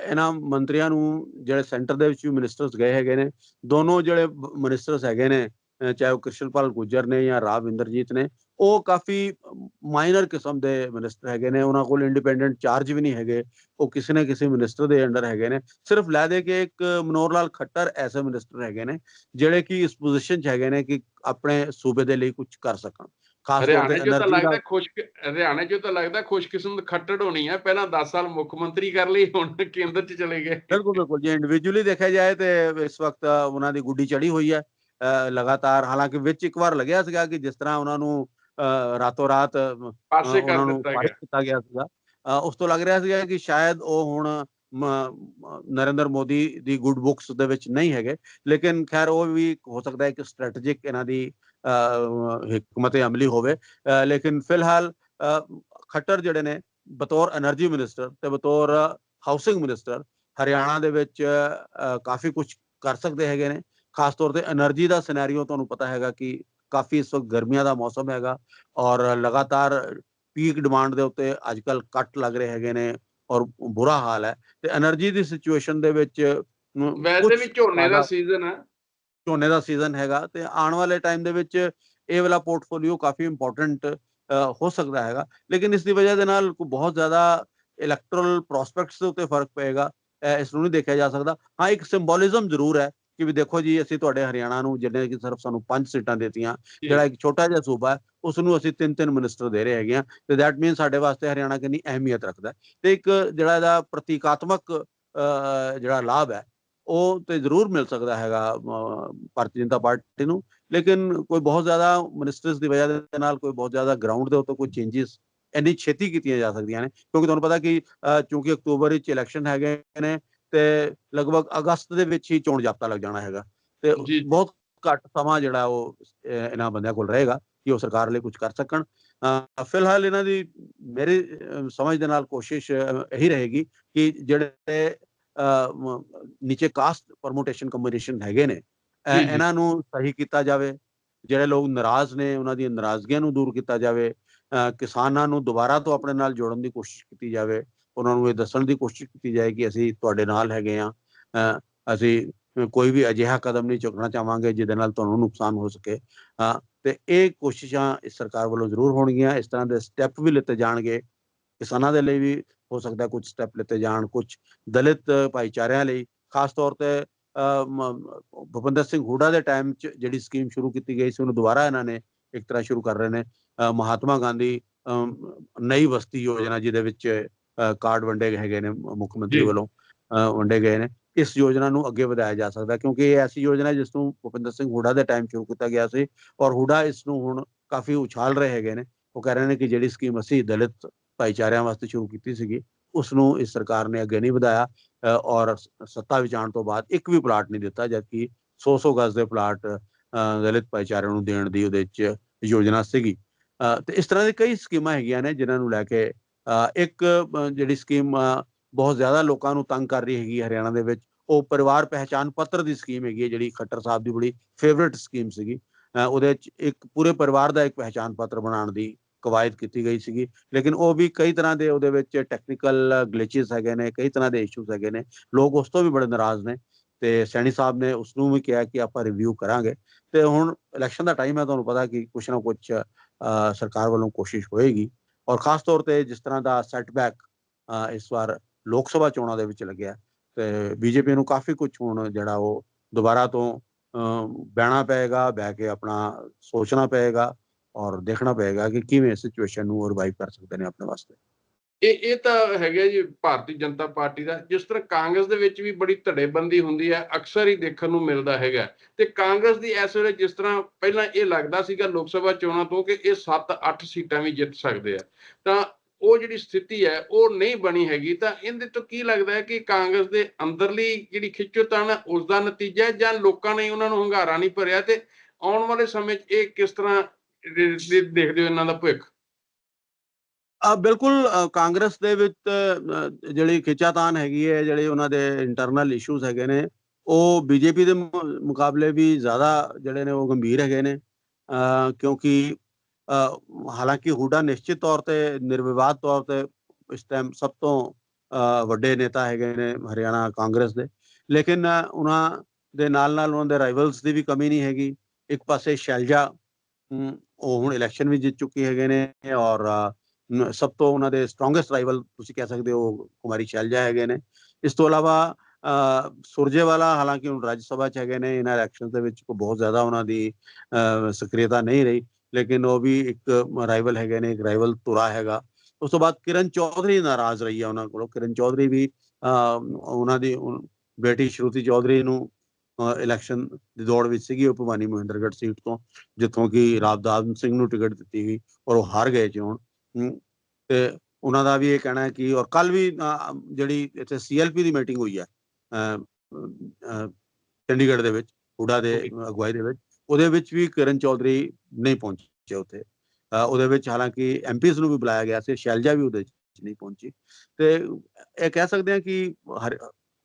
ਇਹਨਾਂ ਮੰਤਰੀਆਂ ਨੂੰ ਜਿਹੜੇ ਸੈਂਟਰ ਦੇ ਵਿੱਚ ਵੀ ਮਿਨਿਸਟਰਸ ਗਏ ਹੈਗੇ ਨੇ ਦੋਨੋਂ ਜਿਹੜੇ ਮਿਨਿਸਟਰਸ ਹੈਗੇ ਨੇ ਚਾਹੇ ਉਹ ਕ੍ਰਿਸ਼ਨਪਾਲ ਗੁੱਜਰ ਨੇ ਜਾਂ ਰਾਵ ਇੰਦਰਜੀਤ ਨੇ ਉਹ ਕਾਫੀ ਮਾਈਨਰ ਕਿਸਮ ਦੇ ਮਿਨਿਸਟਰ ਹੈਗੇ ਨੇ। ਉਹਨਾਂ ਕੋਲ ਇੰਡੀਪੈਂਡੈਂਟ ਚਾਰਜ ਵੀ ਨਹੀਂ ਹੈਗੇ। ਉਹ ਕਿਸੇ ਨਾ ਕਿਸੇ ਮਿਨਿਸਟਰ ਦੇ ਅੰਡਰ ਹੈਗੇ ਨੇ। ਸਿਰਫ ਲੈ ਦੇ ਕੇ ਇੱਕ ਮਨੋਹਰ ਲਾਲ ਖੱਟਰ ਐਸੇ ਮਿਨਿਸਟਰ ਹੈਗੇ ਨੇ ਜਿਹੜੇ ਕਿ ਇਸ ਪੋਜੀਸ਼ਨ 'ਚ ਹੈਗੇ ਨੇ ਕਿ ਆਪਣੇ ਸੂਬੇ ਦੇ ਲਈ ਕੁਝ ਕਰ ਸਕਣ। ਖਾਸ ਤੌਰ ਤੇ ਜੋ ਤਾਂ ਲੱਗਦਾ ਖੁਸ਼ ਹਰਿਆਣੇ ਜੋ ਤਾਂ ਲੱਗਦਾ ਖੁਸ਼ਕਿਸਮਤ ਖੱਟੜ ਹੋਣੀ ਹੈ ਪਹਿਲਾਂ 10 ਸਾਲ ਮੁੱਖ ਮੰਤਰੀ ਕਰ ਲਈ ਹੁਣ ਕੇਂਦਰ 'ਚ ਚਲੇ ਗਏ। ਬਿਲਕੁਲ ਬਿਲਕੁਲ ਜੇ ਇੰਡੀਵਿਜੂਅਲੀ ਦੇਖਿਆ ਜਾਏ ਤੇ ਇਸ ਵਕਤ ਉਹਨਾਂ ਦੀ ਗੁੱਡੀ ਚੜੀ ਹੋਈ ਹੈ ਲਗਾਤਾਰ ਹਾਲਾਂਕਿ ਵਿੱਚ ਇੱਕ ਵਾਰ ਲੱਗਿਆ ਸੀਗਾ ਕਿ ਜਿਸ ਤਰ੍ਹਾਂ ਉਹਨਾਂ ਨੂੰ ਰਾਤੋਂ ਰਾਤ ਪਾਸੇ ਕਰ ਦਿੱਤਾ ਗਿਆ। ਸੀਗਾ ਉਸ ਤੋਂ ਲੱਗ ਰਿਹਾ ਸੀਗਾ ਕਿ ਸ਼ਾਇਦ ਉਹ ਹੁਣ ਨਰਿੰਦਰ ਮੋਦੀ ਦੀ ਗੁੱਡ ਬੁੱਕਸ ਦੇ ਵਿੱਚ ਨਹੀਂ ਹੈਗੇ ਲੇਕਿਨ ਖੈਰ ਉਹ ਵੀ ਹੋ ਸਕਦਾ ਹੈ ਕਿ ਸਟ੍ਰੈਟੈਜਿਕ ਇਹਨਾਂ ਦੀ ਹਕਮਤ ਅਮਲੀ ਹੋਵੇ। ਲੇਕਿਨ ਫਿਲਹਾਲ ਖੱਟਰ ਜਿਹੜੇ ਨੇ ਬਤੌਰ એનર્ਜੀ ਮਿਨਿਸਟਰ ਤੇ ਬਤੌਰ ਹਾਊਸਿੰਗ ਮਿਨਿਸਟਰ ਹਰਿਆਣਾ ਦੇ ਵਿੱਚ ਕਾਫੀ ਕੁਝ ਕਰ ਸਕਦੇ ਹੈਗੇ ਨੇ। ਖਾਸ ਤੌਰ ਤੇ એનર્ਜੀ ਦਾ ਸਿਨੈਰੀਓ ਤੁਹਾਨੂੰ ਪਤਾ ਹੈਗਾ ਕਿ ਕਾਫੀ ਇਸ ਵਕਤ ਗਰਮੀਆਂ ਦਾ ਮੌਸਮ ਹੈਗਾ ਔਰ ਲਗਾਤਾਰ ਪੀਕ ਡਿਮਾਂਡ ਦੇ ਉੱਤੇ ਅੱਜਕੱਲ ਕੱਟ ਲੱਗ ਰਹੇ ਹੈਗੇ ਨੇ ਔਰ ਬੁਰਾ ਹਾਲ ਹੈ। ਤੇ એનર્ਜੀ ਦੀ ਸਿਚੁਏਸ਼ਨ ਦੇ ਵਿੱਚ ਵੈਸੇ ਵੀ ਝੋਨੇ ਦਾ ਸੀਜ਼ਨ ਹੈ। ਝੋਨੇ ਦਾ ਸੀਜ਼ਨ ਹੈਗਾ ਤੇ ਆਉਣ ਵਾਲੇ ਟਾਈਮ ਦੇ ਵਿੱਚ ਇਹ ਵਾਲਾ ਪੋਰਟਫੋਲੀਓ ਕਾਫੀ ਇੰਪੋਰਟੈਂਟ ਹੋ ਸਕਦਾ ਹੈਗਾ ਲੇਕਿਨ ਇਸ ਦੀ ਵਜ੍ਹਾ ਦੇ ਨਾਲ ਬਹੁਤ ਜ਼ਿਆਦਾ ਇਲੈਕਟਰਲ ਪ੍ਰੋਸਪੈਕਟਸ ਦੇ ਉੱਤੇ ਫ਼ਰਕ ਪਏਗਾ ਇਸ ਨੂੰ ਨਹੀਂ ਦੇਖਿਆ ਜਾ ਸਕਦਾ ਹਾਂ ਇੱਕ ਸਿੰਬੋਲਿਜ਼ਮ ਜ਼ਰੂਰ ਹੈ ਕਿ ਵੀ ਦੇਖੋ ਜੀ ਅਸੀਂ ਤੁਹਾਡੇ ਹਰਿਆਣਾ ਨੂੰ ਜਿਹਨੇ ਕਿ ਸਿਰਫ ਸਾਨੂੰ ਪੰਜ ਸੀਟਾਂ ਦਿੱਤੀਆਂ। ਜਿਹੜਾ ਇੱਕ ਛੋਟਾ ਜਿਹਾ ਸੂਬਾ ਹੈ ਉਸ ਨੂੰ ਅਸੀਂ ਤਿੰਨ ਤਿੰਨ ਮਿਨਿਸਟਰ ਦੇ ਰਹੇ ਹੈਗੇ ਆ ਤੇ ਦੈਟ ਮੀਨ ਸਾਡੇ ਵਾਸਤੇ ਹਰਿਆਣਾ ਕਿੰਨੀ ਅਹਿਮੀਅਤ ਰੱਖਦਾ। ਤੇ ਇੱਕ ਜਿਹੜਾ ਇਹਦਾ ਪ੍ਰਤੀਕਾਤਮਕ ਜਿਹੜਾ ਲਾਭ ਹੈ ਉਹ ਤੇ ਜ਼ਰੂਰ ਮਿਲ ਸਕਦਾ ਹੈਗਾ ਭਾਰਤੀ ਜਨਤਾ ਪਾਰਟੀ ਨੂੰ। ਲੇਕਿਨ ਕੋਈ ਬਹੁਤ ਜ਼ਿਆਦਾ ਮਿਨਿਸਟਰਸ ਦੀ ਵਜ੍ਹਾ ਦੇ ਨਾਲ ਕੋਈ ਬਹੁਤ ਜ਼ਿਆਦਾ ਗਰਾਊਂਡ ਦੇ ਉੱਤੇ ਕੋਈ ਚੇਂਜਸ ਇੰਨੀ ਛੇਤੀ ਕੀਤੀਆਂ ਜਾ ਸਕਦੀਆਂ ਨੇ। ਕਿਉਂਕਿ ਤੁਹਾਨੂੰ ਪਤਾ ਕਿ ਚੂੰਕਿ ਅਕਤੂਬਰ ਵਿੱਚ ਇਲੈਕਸ਼ਨ ਹੈਗੇ ਨੇ ਤੇ ਲਗਭਗ ਅਗਸਤ ਦੇ ਵਿੱਚ ਹੀ ਚੋਣ ਜਾਬਤਾ ਲੱਗ ਜਾਣਾ ਹੈਗਾ। ਤੇ। ਬਹੁਤ ਘੱਟ ਸਮਾਂ ਜਿਹੜਾ ਉਹ ਇਹਨਾਂ ਬੰਦਿਆਂ ਕੋਲ ਰਹੇਗਾ ਕਿ ਉਹ ਸਰਕਾਰ ਲਈ ਕੁਝ ਕਰ ਸਕਣ। ਫਿਲਹਾਲ ਇਹਨਾਂ ਦੀ ਮੇਰੀ ਸਮਝ ਦੇ ਨਾਲ ਕੋਸ਼ਿਸ਼ ਇਹੀ ਰਹੇਗੀ ਕਿ ਜਿਹੜੇ ਨੀਚੇ ਕਾਸਟ ਪਰਮੋਟੇਸ਼ਨ ਕੰਬੀਨੇਸ਼ਨ ਹੈਗੇ ਨੇ। ਇਹਨਾਂ ਨੂੰ ਸਹੀ ਕੀਤਾ ਜਾਵੇ। ਜਿਹੜੇ ਲੋਕ ਨਾਰਾਜ਼ ਨੇ ਉਹਨਾਂ ਦੀਆਂ ਨਾਰਾਜ਼ਗੀਆਂ ਨੂੰ ਦੂਰ ਕੀਤਾ ਜਾਵੇ। ਕਿਸਾਨਾਂ ਨੂੰ ਦੁਬਾਰਾ ਤੋਂ ਆਪਣੇ ਨਾਲ ਜੋੜਨ ਦੀ ਕੋਸ਼ਿਸ਼ ਕੀਤੀ ਜਾਵੇ। ਉਹਨਾਂ ਨੂੰ ਇਹ ਦੱਸਣ ਦੀ ਕੋਸ਼ਿਸ਼ ਕੀਤੀ ਜਾਏ ਕਿ ਅਸੀਂ ਤੁਹਾਡੇ ਨਾਲ ਹੈਗੇ ਆ ਅਸੀਂ ਕੋਈ ਵੀ ਅਜਿਹਾ ਕਦਮ ਨਹੀਂ ਚੁੱਕਣਾ ਚਾਹਾਂਗੇ ਜਿਹਦੇ ਨਾਲ ਤੁਹਾਨੂੰ ਨੁਕਸਾਨ ਹੋ ਸਕੇ। ਤੇ ਇਹ ਕੋਸ਼ਿਸ਼ਾਂ ਇਸ ਸਰਕਾਰ ਵੱਲੋਂ ਜ਼ਰੂਰ ਹੋਣਗੀਆਂ। ਇਸ ਤਰ੍ਹਾਂ ਦੇ ਸਟੈਪ ਵੀ ਲਿੱਤੇ ਜਾਣਗੇ। ਕਿਸਾਨਾਂ ਦੇ ਲਈ ਵੀ ਹੋ ਸਕਦਾ ਕੁਝ ਸਟੈਪ ਲਿੱਤੇ ਜਾਣ ਕੁਝ ਦਲਿਤ ਭਾਈਚਾਰਿਆਂ ਲਈ। ਖਾਸ ਤੌਰ ਤੇ ਭੁਪਿੰਦਰ ਸਿੰਘ ਹੁੱਡਾ ਦੇ ਟਾਈਮ 'ਚ ਜਿਹੜੀ ਸਕੀਮ ਸ਼ੁਰੂ ਕੀਤੀ ਗਈ ਸੀ ਉਹਨੂੰ ਦੁਬਾਰਾ ਇਹਨਾਂ ਨੇ ਇੱਕ ਤਰ੍ਹਾਂ ਸ਼ੁਰੂ ਕਰ ਰਹੇ ਨੇ ਮਹਾਤਮਾ ਗਾਂਧੀ ਨਈ ਬਸਤੀ ਯੋਜਨਾ ਜਿਹਦੇ ਵਿੱਚ ਕਾਰਡ ਵੰਡੇ ਗਏ ਹੈਗੇ ਨੇ ਮੁੱਖ ਮੰਤਰੀ। ਵੱਲੋਂ ਵੰਡੇ ਗਏ ਨੇ। ਇਸ ਯੋਜਨਾ ਨੂੰ ਅੱਗੇ ਵਧਾਇਆ ਜਾ ਸਕਦਾ ਕਿਉਂਕਿ ਇਹ ਐਸੀ ਯੋਜਨਾ ਹੈ ਜਿਸ ਨੂੰ ਭੁਪਿੰਦਰ ਸਿੰਘ ਹੁੱਡਾ ਦੇ ਟਾਈਮ ਸ਼ੁਰੂ ਕੀਤਾ ਗਿਆ ਸੀ ਔਰ ਹੁੱਡਾ ਇਸ ਨੂੰ ਹੁਣ ਕਾਫੀ ਉਛਾਲ ਰਹੇ ਹੈਗੇ ਨੇ। ਉਹ ਕਹਿ ਰਹੇ ਨੇ ਕਿ ਜਿਹੜੀ ਸਕੀਮ ਅਸੀਂ ਦਲਿਤ ਭਾਈਚਾਰਿਆਂ ਵਾਸਤੇ ਸ਼ੁਰੂ ਕੀਤੀ ਸੀਗੀ। ਉਸ ਨੂੰ ਇਸ ਸਰਕਾਰ ਨੇ ਅੱਗੇ ਨਹੀਂ ਵਧਾਇਆ ਔਰ ਸੱਤਾ ਵਿੱਚ ਆਉਣ ਤੋਂ ਬਾਅਦ ਇੱਕ ਵੀ ਪਲਾਟ ਨਹੀਂ ਦਿੱਤਾ ਜਦਕਿ 100-100 ਗਜ਼ ਦੇ ਪਲਾਟ ਦਲਿਤ ਭਾਈਚਾਰਿਆਂ ਨੂੰ ਦੇਣ ਦੀ ਉਹਦੇ ਵਿੱਚ ਯੋਜਨਾ ਸੀਗੀ। ਤੇ ਇਸ ਤਰ੍ਹਾਂ ਦੀ ਕਈ ਸਕੀਮਾਂ ਹੈਗੀਆਂ ਨੇ ਜਿਨ੍ਹਾਂ ਨੂੰ ਲੈ ਕੇ ਅ, ਇੱਕ ਜਿਹੜੀ ਸਕੀਮ ਬਹੁਤ ਜ਼ਿਆਦਾ ਲੋਕਾਂ ਨੂੰ ਤੰਗ ਕਰ ਰਹੀ ਹੈਗੀ ਹਰਿਆਣਾ ਦੇ ਵਿੱਚ ਉਹ ਪਰਿਵਾਰ ਪਹਿਚਾਨ ਪੱਤਰ ਦੀ ਸਕੀਮ ਹੈਗੀ ਹੈ ਜਿਹੜੀ ਖੱਟਰ ਸਾਹਿਬ ਦੀ ਬੜੀ ਫੇਵਰਿਟ ਸਕੀਮ ਸੀਗੀ। ਅ, ਉਹਦੇ ਵਿੱਚ ਇੱਕ ਪੂਰੇ ਪਰਿਵਾਰ ਦਾ ਇੱਕ ਪਹਿਚਾਨ ਪੱਤਰ ਬਣਾਉਣ ਦੀ ਕਵਾਇਦ ਕੀਤੀ ਗਈ ਸੀਗੀ। ਲੇਕਿਨ ਉਹ ਵੀ ਕਈ ਤਰ੍ਹਾਂ ਦੇ ਉਹਦੇ ਵਿੱਚ ਟੈਕਨੀਕਲ ਗਲਿਚਸ ਹੈਗੇ ਨੇ, ਕਈ ਤਰ੍ਹਾਂ ਦੇ ਇਸ਼ੂਸ ਹੈਗੇ ਨੇ। ਲੋਕ ਉਸ ਤੋਂ ਵੀ ਬੜੇ ਨਾਰਾਜ਼ ਨੇ ਤੇ ਸੈਣੀ ਸਾਹਿਬ ਨੇ ਉਸ ਨੂੰ ਵੀ ਕਿਹਾ ਕਿ ਆਪਾਂ ਰਿਵਿਊ ਕਰਾਂਗੇ। ਤੇ ਹੁਣ ਇਲੈਕਸ਼ਨ ਦਾ ਟਾਈਮ ਹੈ, ਤੁਹਾਨੂੰ ਪਤਾ ਕਿ ਕੁਛ ਨਾ ਕੁਛ ਸਰਕਾਰ ਵੱਲੋਂ ਕੋਸ਼ਿਸ਼ ਹੋਏਗੀ। ਔਰ ਖਾਸ ਤੌਰ ਤੇ ਜਿਸ ਤਰ੍ਹਾਂ ਦਾ ਸੈਟਬੈਕ ਇਸ ਵਾਰ ਲੋਕ ਸਭਾ ਚੋਣਾਂ ਦੇ ਵਿੱਚ ਲੱਗਿਆ, ਤੇ ਬੀਜੇਪੀ ਨੂੰ ਕਾਫੀ ਕੁਝ ਹੁਣ ਜਿਹੜਾ ਉਹ ਦੁਬਾਰਾ ਤੋਂ ਬਹਿਣਾ ਪਏਗਾ, ਬਹਿ ਕੇ ਆਪਣਾ ਸੋਚਣਾ ਪਏਗਾ। ਔਰ ਦੇਖਣਾ ਪਏਗਾ ਕਿ ਕਿਵੇਂ ਸਿਚੁਏਸ਼ਨ ਨੂੰ ਰਿਵਾਈਵ ਕਰ ਸਕਦੇ ਨੇ ਆਪਣੇ ਵਾਸਤੇ। ਇਹ ਇਹ ਤਾਂ ਹੈਗਾ ਜੀ ਭਾਰਤੀ ਜਨਤਾ ਪਾਰਟੀ ਦਾ। ਜਿਸ ਤਰ੍ਹਾਂ ਕਾਂਗਰਸ ਦੇ ਵਿੱਚ ਵੀ ਬੜੀ ਧੜੇਬੰਦੀ ਹੁੰਦੀ ਹੈ, ਅਕਸਰ ਹੀ ਦੇਖਣ ਨੂੰ ਮਿਲਦਾ ਹੈਗਾ। ਤੇ ਕਾਂਗਰਸ ਦੀ ਇਸ ਵੇਲੇ ਜਿਸ ਤਰ੍ਹਾਂ ਪਹਿਲਾਂ ਇਹ ਲੱਗਦਾ ਸੀਗਾ ਲੋਕ ਸਭਾ ਚੋਣਾਂ ਤੋਂ ਕਿ ਇਹ 7-8 ਸੀਟਾਂ ਵੀ ਜਿੱਤ ਸਕਦੇ ਆ। ਤਾਂ ਉਹ ਜਿਹੜੀ ਸਥਿਤੀ ਹੈ, ਉਹ ਨਹੀਂ ਬਣੀ ਹੈਗੀ। ਤਾਂ ਇਹਦੇ ਤੋਂ ਕੀ ਲੱਗਦਾ ਹੈ ਕਿ ਕਾਂਗਰਸ ਦੇ ਅੰਦਰਲੀ ਜਿਹੜੀ ਖਿੱਚੋਤਾਣ ਹੈ, ਉਸ ਦਾ ਨਤੀਜਾ ਜਾਂ ਲੋਕਾਂ ਨੇ ਉਹਨਾਂ ਨੂੰ ਹੰਗਾਰਾ ਨਹੀਂ ਭਰਿਆ? ਤੇ ਆਉਣ ਵਾਲੇ ਸਮੇਂ 'ਚ ਇਹ ਕਿਸ ਤਰ੍ਹਾਂ ਦੇਖਦੇ ਹੋ ਇਹਨਾਂ ਦਾ ਭਵਿੱਖ? ਆ ਬਿਲਕੁਲ ਕਾਂਗਰਸ ਦੇ ਵਿੱਚ ਜਿਹੜੀ ਖਿੱਚਾਤਾਨ ਹੈਗੀ ਹੈ ਜਿਹੜੇ ਉਹਨਾਂ ਦੇ ਇੰਟਰਨਲ ਇਸ਼ੂਜ਼ ਹੈਗੇ ਨੇ ਉਹ ਬੀਜੇਪੀ ਦੇ ਮੁਕਾਬਲੇ ਵੀ ਜ਼ਿਆਦਾ ਜਿਹੜੇ ਨੇ ਉਹ ਗੰਭੀਰ ਹੈਗੇ ਨੇ। ਕਿਉਂਕਿ ਹਾਲਾਂਕਿ ਹੁੱਡਾ ਨਿਸ਼ਚਿਤ ਤੌਰ ਤੇ ਨਿਰਵਿਵਾਦ ਤੌਰ ਤੇ ਇਸ ਟਾਈਮ ਸਭ ਤੋਂ ਅ, ਵੱਡੇ ਨੇਤਾ ਹੈਗੇ ਨੇ ਹਰਿਆਣਾ ਕਾਂਗਰਸ ਦੇ। ਲੇਕਿਨ ਉਹਨਾਂ ਦੇ ਨਾਲ ਨਾਲ ਉਹਨਾਂ ਦੇ ਰਾਈਵਲਸ ਦੀ ਵੀ ਕਮੀ ਨਹੀਂ ਹੈਗੀ। ਇੱਕ ਪਾਸੇ ਸ਼ੈਲਜਾ ਉਹ ਹੁਣ ਇਲੈਕਸ਼ਨ ਵੀ ਜਿੱਤ ਚੁੱਕੇ ਹੈਗੇ ਨੇ ਔਰ ਸਭ ਤੋਂ ਉਹਨਾਂ ਦੇ ਸਟਰੋਂਗੈਸਟ ਰਾਈਵਲ ਤੁਸੀਂ ਕਹਿ ਸਕਦੇ ਹੋ ਕੁਮਾਰੀ ਸ਼ੈਲਜਾ ਹੈਗੇ ਨੇ। ਇਸ ਤੋਂ ਇਲਾਵਾ ਅ, ਸੁਰਜੇਵਾਲਾ ਹਾਲਾਂਕਿ ਹੁਣ ਰਾਜ ਸਭਾ ਚ ਹੈਗੇ ਨੇ ਇਹਨਾਂ ਇਲੈਕਸ਼ਨ ਦੇ ਵਿੱਚ ਕੋਈ ਬਹੁਤ ਜ਼ਿਆਦਾ ਉਹਨਾਂ ਦੀ ਅ, ਸਕ੍ਰਿਅਤਾ ਨਹੀਂ ਰਹੀ ਲੇਕਿਨ ਉਹ ਵੀ ਇੱਕ ਰਾਈਵਲ ਹੈਗੇ ਨੇ ਇੱਕ ਰਾਈਵਲ ਤੁਰਾ ਹੈਗਾ। ਉਸ ਤੋਂ ਬਾਅਦ ਕਿਰਨ ਚੌਧਰੀ ਨਾਰਾਜ਼ ਰਹੀ ਹੈ ਉਹਨਾਂ ਕੋਲੋਂ। ਕਿਰਨ ਚੌਧਰੀ ਵੀ ਅ, ਉਹਨਾਂ ਦੀ ਬੇਟੀ ਸ਼ਰੂਤੀ ਚੌਧਰੀ ਨੂੰ ਇਲੈਕਸ਼ਨ ਦੀ ਦੌੜ ਵਿੱਚ ਸੀਗੀ ਉਹ ਭਵਾਨੀ ਮਹਿੰਦਰਗੜ੍ਹ ਸੀਟ ਤੋਂ ਜਿੱਥੋਂ ਕਿ ਰਾਵਦਾਨ ਸਿੰਘ ਨੂੰ ਟਿਕਟ ਦਿੱਤੀ ਗਈ ਔਰ ਉਹ ਹਾਰ ਗਏ ਚੋਣ। ਤੇ ਉਹਨਾਂ ਦਾ ਵੀ ਇਹ ਕਹਿਣਾ ਹੈ ਕਿ ਔਰ ਕੱਲ ਵੀ ਜਿਹੜੀ ਇੱਥੇ ਸੀਐਲਪੀ ਦੀ ਮੀਟਿੰਗ ਹੋਈ ਹੈ ਚੰਡੀਗੜ੍ਹ ਦੇ ਵਿੱਚ ਹੁੱਡਾ ਦੇ ਅਗਵਾਈ ਦੇ ਵਿੱਚ ਉਹਦੇ ਵਿੱਚ ਵੀ ਕਿਰਨ ਚੌਧਰੀ ਨਹੀਂ ਪਹੁੰਚੇ ਉੱਥੇ। ਉਹਦੇ ਵਿੱਚ ਹਾਲਾਂਕਿ ਐਮਪੀਜ਼ ਨੂੰ ਵੀ ਬੁਲਾਇਆ ਗਿਆ ਸੀ ਸ਼ੈਲਜਾ ਵੀ ਉਹਦੇ ਵਿੱਚ ਨਹੀਂ ਪਹੁੰਚੀ। ਤੇ ਇਹ ਕਹਿ ਸਕਦੇ ਹਾਂ ਕਿ ਹਰ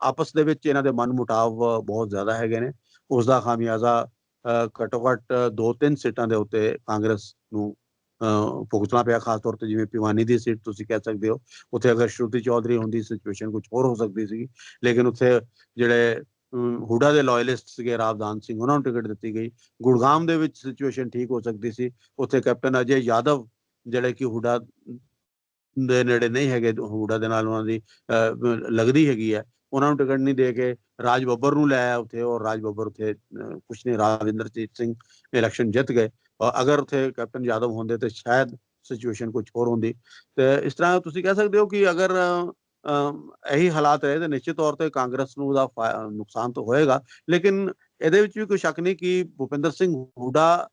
ਆਪਸ ਦੇ ਵਿੱਚ ਇਹਨਾਂ ਦੇ ਮਨ ਮੁਟਾਵ ਬਹੁਤ ਜ਼ਿਆਦਾ ਹੈਗੇ ਨੇ। ਉਸ ਦਾ ਖਾਮਿਆਜ਼ਾ ਘੱਟੋ ਘੱਟ ਦੋ ਤਿੰਨ ਸੀਟਾਂ ਦੇ ਉੱਤੇ ਕਾਂਗਰਸ ਨੂੰ ਅ, ਭੁਗਤਣਾ ਪਿਆ ਖਾਸ ਤੌਰ ਤੇ ਜਿਵੇਂ ਪਿਵਾਨੀ ਦੀ ਸੀਟ ਤੁਸੀਂ ਕਹਿ ਸਕਦੇ ਹੋ। ਉੱਥੇ ਅਗਰ ਸ਼ਰੂਤੀ ਚੌਧਰੀ ਹੁੰਦੀ ਸਿਚੁਏਸ਼ਨ ਕੁਝ ਹੋਰ ਹੋ ਸਕਦੀ ਸੀ ਲੇਕਿਨ ਉੱਥੇ ਜਿਹੜੇ ਹੁਡਾ ਦੇ ਲਾਇਲਿਸਟ ਸੀਗੇ ਰਾਵਦਾਨ ਸਿੰਘ ਉਹਨਾਂ ਨੂੰ ਟਿਕਟ ਦਿੱਤੀ ਗਈ। ਗੁੜਗਾਮ ਦੇ ਵਿੱਚ ਸਿਚੁਏਸ਼ਨ ਠੀਕ ਹੋ ਸਕਦੀ ਸੀ। ਉੱਥੇ ਕੈਪਟਨ ਅਜੇ ਯਾਦਵ ਜਿਹੜੇ ਕਿ ਹੁਡਾ ਦੇ ਨੇੜੇ ਨਹੀਂ ਹੈਗੇ ਹੁਡਾ ਦੇ ਨਾਲ ਉਹਨਾਂ ਦੀ ਅਹ, ਲੱਗਦੀ ਹੈਗੀ ਹੈ। ਉਹਨਾਂ ਨੂੰ ਟਿਕਟ ਨਹੀਂ ਦੇ ਕੇ ਰਾਜ ਬੱਬਰ ਨੂੰ ਲੈ ਆਇਆ ਉੱਥੇ ਔਰ ਰਾਜ ਬੱਬਰ ਉੱਥੇ ਅਹ, ਕੁਛ ਨਹੀਂ ਰਾਜਿੰਦਰਜੀਤ ਸਿੰਘ ਇਲੈਕਸ਼ਨ ਜਿੱਤ ਗਏ। ਔਰ ਅਗਰ ਉੱਥੇ ਕੈਪਟਨ ਯਾਦਵ ਹੁੰਦੇ ਤੇ ਸ਼ਾਇਦ ਸਿਚੁਏਸ਼ਨ ਕੁਝ ਹੋਰ ਹੁੰਦੀ। ਤੇ ਇਸ ਤਰ੍ਹਾਂ ਤੁਸੀਂ ਕਹਿ ਸਕਦੇ ਹੋ ਕਿ ਅਗਰ ਇਹੀ ਹਾਲਾਤ ਰਹੇ ਤਾਂ ਨਿਸ਼ਚਿਤ ਤੌਰ ਤੇ ਕਾਂਗਰਸ ਨੂੰ ਉਹਦਾ ਫਾ- ਨੁਕਸਾਨ ਤਾਂ ਹੋਏਗਾ। ਲੇਕਿਨ ਇਹਦੇ ਵਿੱਚ ਵੀ ਕੋਈ ਸ਼ੱਕ ਨਹੀਂ ਕਿ ਭੁਪਿੰਦਰ ਸਿੰਘ ਹੁਡਾ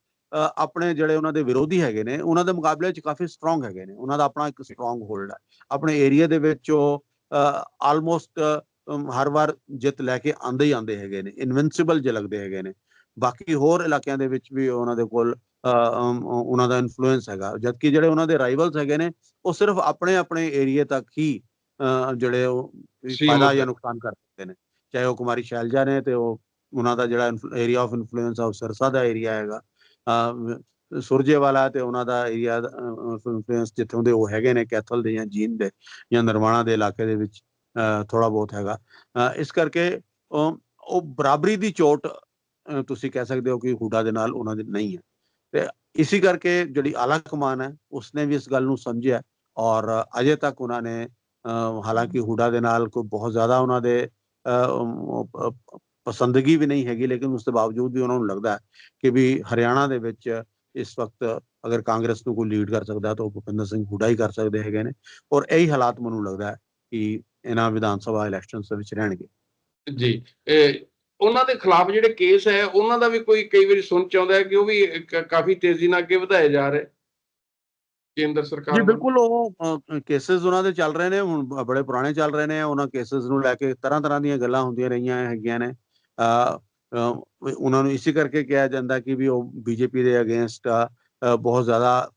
ਆਪਣੇ ਜਿਹੜੇ ਉਹਨਾਂ ਦੇ ਵਿਰੋਧੀ ਹੈਗੇ ਨੇ ਉਹਨਾਂ ਦੇ ਮੁਕਾਬਲੇ 'ਚ ਕਾਫੀ ਸਟਰੋਂਗ ਹੈਗੇ ਨੇ। ਉਹਨਾਂ ਦਾ ਆਪਣਾ ਇੱਕ ਸਟਰੋਂਗ ਹੋਲਡ ਹੈ। ਆਪਣੇ ਏਰੀਆ ਦੇ ਵਿੱਚ ਉਹ ਆਲਮੋਸਟ ਹਰ ਵਾਰ ਜਿੱਤ ਲੈ ਕੇ ਆਂਦੇ ਹੀ ਆਂਦੇ ਹੈਗੇ ਨੇ ਇਨਵਿੰਸਿਬਲ ਜੇ ਲੱਗਦੇ ਹੈਗੇ ਨੇ। ਬਾਕੀ ਹੋਰ ਇਲਾਕਿਆਂ ਦੇ ਵਿੱਚ ਵੀ ਉਹਨਾਂ ਦੇ ਕੋਲ ਉਹਨਾਂ ਦਾ ਇਨਫਲੂਐਂਸ ਹੈਗਾ। ਜਦਕਿ ਜਿਹੜੇ ਉਹਨਾਂ ਦੇ ਰਾਈਵਲਸ ਹੈਗੇ ਨੇ ਉਹ ਸਿਰਫ ਆਪਣੇ ਆਪਣੇ ਏਰੀਆ ਤੱਕ ਹੀ ਜਿਹੜੇ ਉਹ ਫਾਇਦਾ। ਜਾਂ ਨੁਕਸਾਨ ਕਰ ਸਕਦੇ ਨੇ। ਚਾਹੇ ਉਹ ਕੁਮਾਰੀ ਸ਼ੈਲਜਾ ਨੇ ਤੇ ਉਹ ਉਹਨਾਂ ਦਾ ਜਿਹੜਾ ਏਰੀਆ ਆਫ ਇਨਫਲੂਐਂਸ ਆ ਸਰਸਾ ਦਾ ਏਰੀਆ ਹੈਗਾ। ਅਹ, ਸੁਰਜੇਵਾਲਾ ਤੇ ਉਹਨਾਂ ਦਾ ਏਰੀਆ ਇਨਫਲੂਐਂਸ ਜਿੱਥੋਂ ਦੇ ਉਹ ਹੈਗੇ ਨੇ ਕੈਥਲ ਦੇ ਜਾਂ ਜੀਨ ਦੇ ਜਾਂ ਨਰਵਾਣਾ ਦੇ ਇਲਾਕੇ ਦੇ ਵਿੱਚ। ਥੋੜਾ ਬਹੁਤ ਹੈਗਾ। ਇਸ ਕਰਕੇ ਉਹ ਬਰਾਬਰੀ ਦੀ ਚੋਟ ਤੁਸੀਂ ਕਹਿ ਸਕਦੇ ਹੋ ਕਿ ਹੁਡਾ ਦੇ ਨਾਲ ਉਹਨਾਂ ਦੀ ਨਹੀਂ ਹੈ। ਤੇ ਇਸੇ ਕਰਕੇ ਜਿਹੜੀ ਆਲਾ ਕਮਾਨ ਹੈ, ਉਸਨੇ ਵੀ ਇਸ ਗੱਲ ਨੂੰ ਸਮਝਿਆ ਔਰ ਅਜੇ ਤੱਕ ਉਹਨਾਂ ਨੇ ਹਾਲਾਂਕਿ ਹੁਡਾ ਦੇ ਨਾਲ ਕੋਈ ਬਹੁਤ ਜ਼ਿਆਦਾ ਉਹਨਾਂ ਦੇ ਪਸੰਦਗੀ ਵੀ ਨਹੀਂ ਹੈਗੀ, ਲੇਕਿਨ ਉਸ ਦੇ ਬਾਵਜੂਦ ਵੀ ਉਹਨਾਂ ਨੂੰ ਲੱਗਦਾ ਹੈ ਕਿ ਵੀ ਹਰਿਆਣਾ ਦੇ ਵਿੱਚ ਇਸ ਵਕਤ ਅਗਰ ਕਾਂਗਰਸ ਨੂੰ ਕੋਈ ਲੀਡ ਕਰ ਸਕਦਾ ਤਾਂ ਉਹ ਭੁਪਿੰਦਰ ਸਿੰਘ ਹੁਡਾ ਹੀ ਕਰ ਸਕਦੇ ਹੈਗੇ ਨੇ। ਔਰ ਇਹੀ ਹਾਲਾਤ ਮੈਨੂੰ ਲੱਗਦਾ ਹੈ। ਕਿ ਇਹਨਾਂ ਵਿਧਾਨ ਸਭਾ ਇਲੈਕਸ਼ਨਸ ਦੇ ਵਿੱਚ ਰਹਿਣਗੇ। ਜੀ ਇਹ ਉਹਨਾਂ ਦੇ ਖਿਲਾਫ ਜਿਹੜੇ ਕੇਸ ਹੈ ਉਹਨਾਂ ਦਾ ਵੀ ਕੋਈ ਕਈ ਵਾਰੀ ਸੁਣ ਚ ਆਉਂਦਾ ਹੈ ਕਿ ਉਹ ਵੀ ਕਾਫੀ ਤੇਜ਼ੀ ਨਾਲ ਅੱਗੇ ਵਧਾਏ ਜਾ ਰਹੇ। ਕੇਂਦਰ ਸਰਕਾਰ ਜੀ। ਬਿਲਕੁਲ ਉਹ ਕੇਸਸ ਉਹਨਾਂ ਦੇ ਚੱਲ ਰਹੇ ਨੇ ਹੁਣ ਬੜੇ ਪੁਰਾਣੇ ਚੱਲ ਰਹੇ ਨੇ ਉਹਨਾਂ ਕੇਸਸ ਨੂੰ ਲੈ ਕੇ ਤਰ੍ਹਾਂ ਤਰ੍ਹਾਂ ਦੀਆਂ ਗੱਲਾਂ ਹੁੰਦੀਆਂ ਰਹੀਆਂ ਹੈਗੀਆਂ ਨੇ। ਉਹਨਾਂ ਨੂੰ ਇਸੇ ਕਰਕੇ ਕਿਹਾ ਜਾਂਦਾ ਕਿ ਵੀ ਉਹ ਬੀਜੇਪੀ ਦੇ ਅਗੇਂਸਟ ਬਹੁਤ ਜ਼ਿਆਦਾ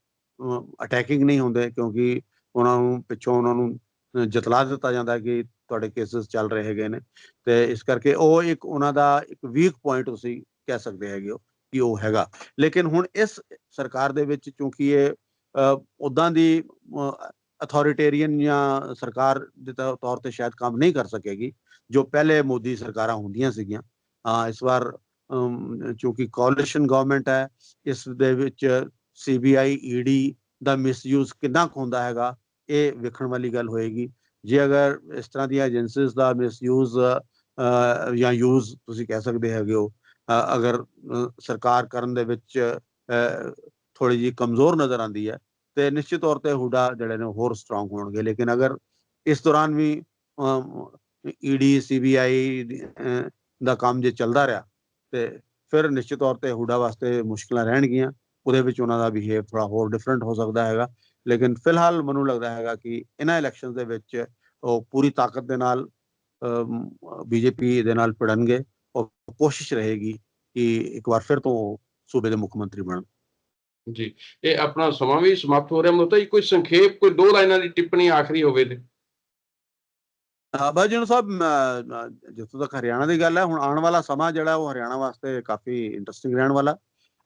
ਅਟੈਕਿੰਗ ਨਹੀਂ ਹੁੰਦੇ ਕਿਉਂਕਿ ਉਹਨਾਂ ਨੂੰ ਪਿੱਛੋਂ ਉਹਨਾਂ ਨੂੰ ਜਤਲਾ ਦਿੱਤਾ ਜਾਂਦਾ ਕਿ ਤੁਹਾਡੇ ਕੇਸਸ ਚੱਲ ਰਹੇ ਹੈਗੇ ਨੇ। ਤੇ ਇਸ ਕਰਕੇ ਉਹ ਇੱਕ ਉਹਨਾਂ ਦਾ ਇੱਕ ਵੀਕ ਪੁਆਇੰਟ ਤੁਸੀਂ ਕਹਿ ਸਕਦੇ ਹੈਗੇ ਹੋ ਕਿ ਉਹ ਹੈਗਾ। ਲੇਕਿਨ ਹੁਣ ਇਸ ਸਰਕਾਰ ਦੇ ਵਿੱਚ ਕਿਉਂਕਿ ਇਹ ਉਦਾਂ ਦੀ ਅਥਾਰਟੇਰੀਅਨ ਜਾਂ ਸਰਕਾਰ ਦੇ ਤੌਰ ਤੇ ਸ਼ਾਇਦ ਕੰਮ ਨਹੀਂ ਕਰ ਸਕੇਗੀ ਜੋ ਪਹਿਲੇ ਮੋਦੀ ਸਰਕਾਰਾਂ ਹੁੰਦੀਆਂ ਸੀਗੀਆਂ। ਹਾਂ ਇਸ ਵਾਰ ਅਮ, ਕਿਉਂਕਿ ਕੋalition ਗਵਰਨਮੈਂਟ ਹੈ ਇਸ ਦੇ ਵਿੱਚ ਸੀਬੀਆਈ ਈਡੀ ਦਾ ਮਿਸਯੂਜ਼ ਕਿੰਨਾ ਕੁ ਹੁੰਦਾ ਹੈਗਾ ਇਹ ਵੇਖਣ ਵਾਲੀ ਗੱਲ ਹੋਏਗੀ। ਜੇ ਅਗਰ ਇਸ ਤਰ੍ਹਾਂ ਦੀਆਂ ਏਜੰਸੀਜ਼ ਦਾ ਮਿਸਯੂਜ਼ ਜਾਂ ਯੂਜ਼ ਤੁਸੀਂ ਕਹਿ ਸਕਦੇ ਹੈਗੇ ਹੋ ਅਗਰ ਸਰਕਾਰ ਕਰਨ ਦੇ ਵਿੱਚ ਥੋੜੀ ਜਿਹੀ ਕਮਜ਼ੋਰ ਨਜ਼ਰ ਆਉਂਦੀ ਹੈ, ਤੇ ਨਿਸ਼ਚਿਤ ਤੌਰ ਤੇ ਹੁਡਾ ਜਿਹੜੇ ਨੇ ਹੋਰ ਸਟਰੋਂਗ ਹੋਣਗੇ। ਲੇਕਿਨ ਅਗਰ ਇਸ ਦੌਰਾਨ ਵੀ ਈਡੀ ਸੀਬੀਆਈ ਦਾ ਕੰਮ ਜੇ ਚੱਲਦਾ ਰਿਹਾ, ਤੇ ਫਿਰ ਨਿਸ਼ਚਿਤ ਤੌਰ ਤੇ ਹੁਡਾ ਵਾਸਤੇ ਮੁਸ਼ਕਲਾਂ ਰਹਿਣਗੀਆਂ। ਉਹਦੇ ਵਿੱਚ ਉਹਨਾਂ ਦਾ ਬਿਹੇਵ ਥੋੜਾ ਹੋਰ ਡਿਫਰੈਂਟ ਹੋ ਸਕਦਾ ਹੈਗਾ। ਲੇਕਿਨ ਫਿਲਹਾਲ ਮੈਨੂੰ ਲੱਗਦਾ ਹੈਗਾ ਕਿ ਇਹਨਾਂ ਇਲੈਕਸ਼ਨਸ ਦੇ ਵਿੱਚ ਉਹ ਪੂਰੀ ਤਾਕਤ ਦੇ ਨਾਲ ਬੀਜੇਪੀ ਦੇ ਨਾਲ ਪੜਨਗੇ ਔਰ ਕੋਸ਼ਿਸ਼ ਰਹੇਗੀ ਕਿ ਇੱਕ ਵਾਰ ਫਿਰ ਤੋਂ ਸੂਬੇ ਦੇ ਮੁੱਖ ਮੰਤਰੀ ਬਣਨ। ਜੀ ਇਹ ਆਪਣਾ ਸਮਾਂ ਵੀ ਸਮਾਪਤ ਹੋ ਰਿਹਾ ਮਤਲਬ ਜੀ ਕੋਈ ਸੰਖੇਪ ਕੋਈ ਦੋ ਲਾਈਨਾਂ ਦੀ ਟਿੱਪਣੀ ਆਖਰੀ ਹੋਵੇ ਤੇ। ਬਾਜਨ ਸਾਹਿਬ ਜਿੱਥੋਂ ਤੱਕ ਹਰਿਆਣਾ ਦੀ ਗੱਲ ਹੈ ਹੁਣ ਆਉਣ ਵਾਲਾ ਸਮਾਂ ਜਿਹੜਾ ਉਹ ਹਰਿਆਣਾ ਵਾਸਤੇ ਕਾਫੀ ਇੰਟਰਸਟਿੰਗ ਰਹਿਣ ਵਾਲਾ।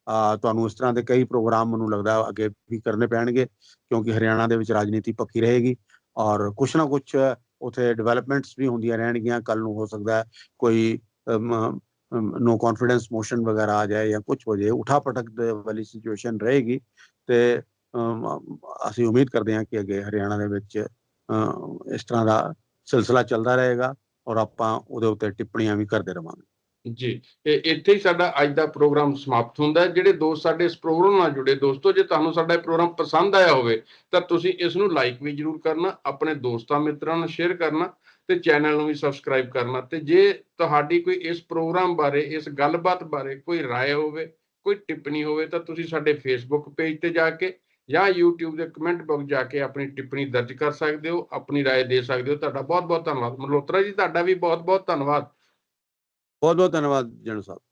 ਤੁਹਾਨੂੰ ਇਸ ਤਰ੍ਹਾਂ ਦੇ ਕਈ ਪ੍ਰੋਗਰਾਮ ਮੈਨੂੰ ਲੱਗਦਾ ਅੱਗੇ ਵੀ ਕਰਨੇ ਪੈਣਗੇ, ਕਿਉਂਕਿ ਹਰਿਆਣਾ ਦੇ ਵਿੱਚ ਰਾਜਨੀਤੀ ਪੱਕੀ ਰਹੇਗੀ ਔਰ ਕੁਛ ਨਾ ਕੁਛ ਉਥੇ ਡਿਵੈਲਪਮੈਂਟਸ ਵੀ ਹੁੰਦੀਆਂ ਰਹਿਣਗੀਆਂ। ਕੱਲ ਨੂੰ ਹੋ ਸਕਦਾ ਕੋਈ ਨੋ ਕੌਨਫੀਡੈਂਸ ਮੋਸ਼ਨ ਵਗੈਰਾ ਆ ਜਾਏ ਜਾਂ ਕੁਝ ਹੋ ਜਾਏ ਉਠਾ ਪਟਕ ਵਾਲੀ ਸਿਚੁਏਸ਼ਨ ਰਹੇਗੀ ਤੇ ਅਸੀਂ ਉਮੀਦ ਕਰਦੇ ਹਾਂ ਕਿ ਅੱਗੇ ਹਰਿਆਣਾ ਦੇ ਵਿੱਚ ਇਸ ਤਰ੍ਹਾਂ ਦਾ ਸਿਲਸਿਲਾ ਚੱਲਦਾ ਰਹੇਗਾ ਔਰ ਆਪਾਂ ਉਹਦੇ ਉੱਤੇ ਟਿੱਪਣੀਆਂ ਵੀ ਕਰਦੇ ਰਵਾਂਗੇ। ਜੀ ਇਹ ਇੱਥੇ ਹੀ ਸਾਡਾ ਅੱਜ ਦਾ ਪ੍ਰੋਗਰਾਮ ਸਮਾਪਤ ਹੁੰਦਾ ਹੈ ਜਿਹੜੇ ਦੋਸਤ ਸਾਡੇ ਇਸ ਪ੍ਰੋਗਰਾਮ ਨਾਲ ਜੁੜੇ ਦੋਸਤੋ ਜੇ ਤੁਹਾਨੂੰ ਸਾਡਾ ਇਹ ਪ੍ਰੋਗਰਾਮ ਪਸੰਦ ਆਇਆ ਹੋਵੇ ਤਾਂ ਤੁਸੀਂ ਇਸ ਨੂੰ ਲਾਈਕ ਵੀ ਜਰੂਰ ਕਰਨਾ ਆਪਣੇ ਦੋਸਤਾਂ ਮਿੱਤਰਾਂ ਨਾਲ ਸ਼ੇਅਰ ਕਰਨਾ ਤੇ ਚੈਨਲ ਨੂੰ ਵੀ ਸਬਸਕ੍ਰਾਈਬ ਕਰਨਾ ਤੇ ਜੇ ਤੁਹਾਡੀ ਕੋਈ ਇਸ ਪ੍ਰੋਗਰਾਮ ਬਾਰੇ ਇਸ ਗੱਲਬਾਤ ਬਾਰੇ ਕੋਈ رائے ਹੋਵੇ ਕੋਈ ਟਿੱਪਣੀ ਹੋਵੇ ਤਾਂ ਤੁਸੀਂ ਸਾਡੇ ਫੇਸਬੁੱਕ ਪੇਜ ਤੇ ਜਾ ਕੇ ਜਾਂ YouTube ਦੇ ਕਮੈਂਟ ਬਾਕਸ ਜਾ ਕੇ ਆਪਣੀ ਟਿੱਪਣੀ ਦਰਜ ਕਰ ਸਕਦੇ ਹੋ ਆਪਣੀ رائے ਦੇ ਸਕਦੇ ਹੋ ਤੁਹਾਡਾ ਬਹੁਤ ਬਹੁਤ ਧੰਨਵਾਦ ਮਲਹੋਤਰਾ ਜੀ ਤੁਹਾਡਾ ਵੀ ਬਹੁਤ ਬਹੁਤ ਧੰਨਵਾਦ ਬਹੁਤ ਬਹੁਤ ਧੰਨਵਾਦ ਜਨ ਸਾਹਿਬ।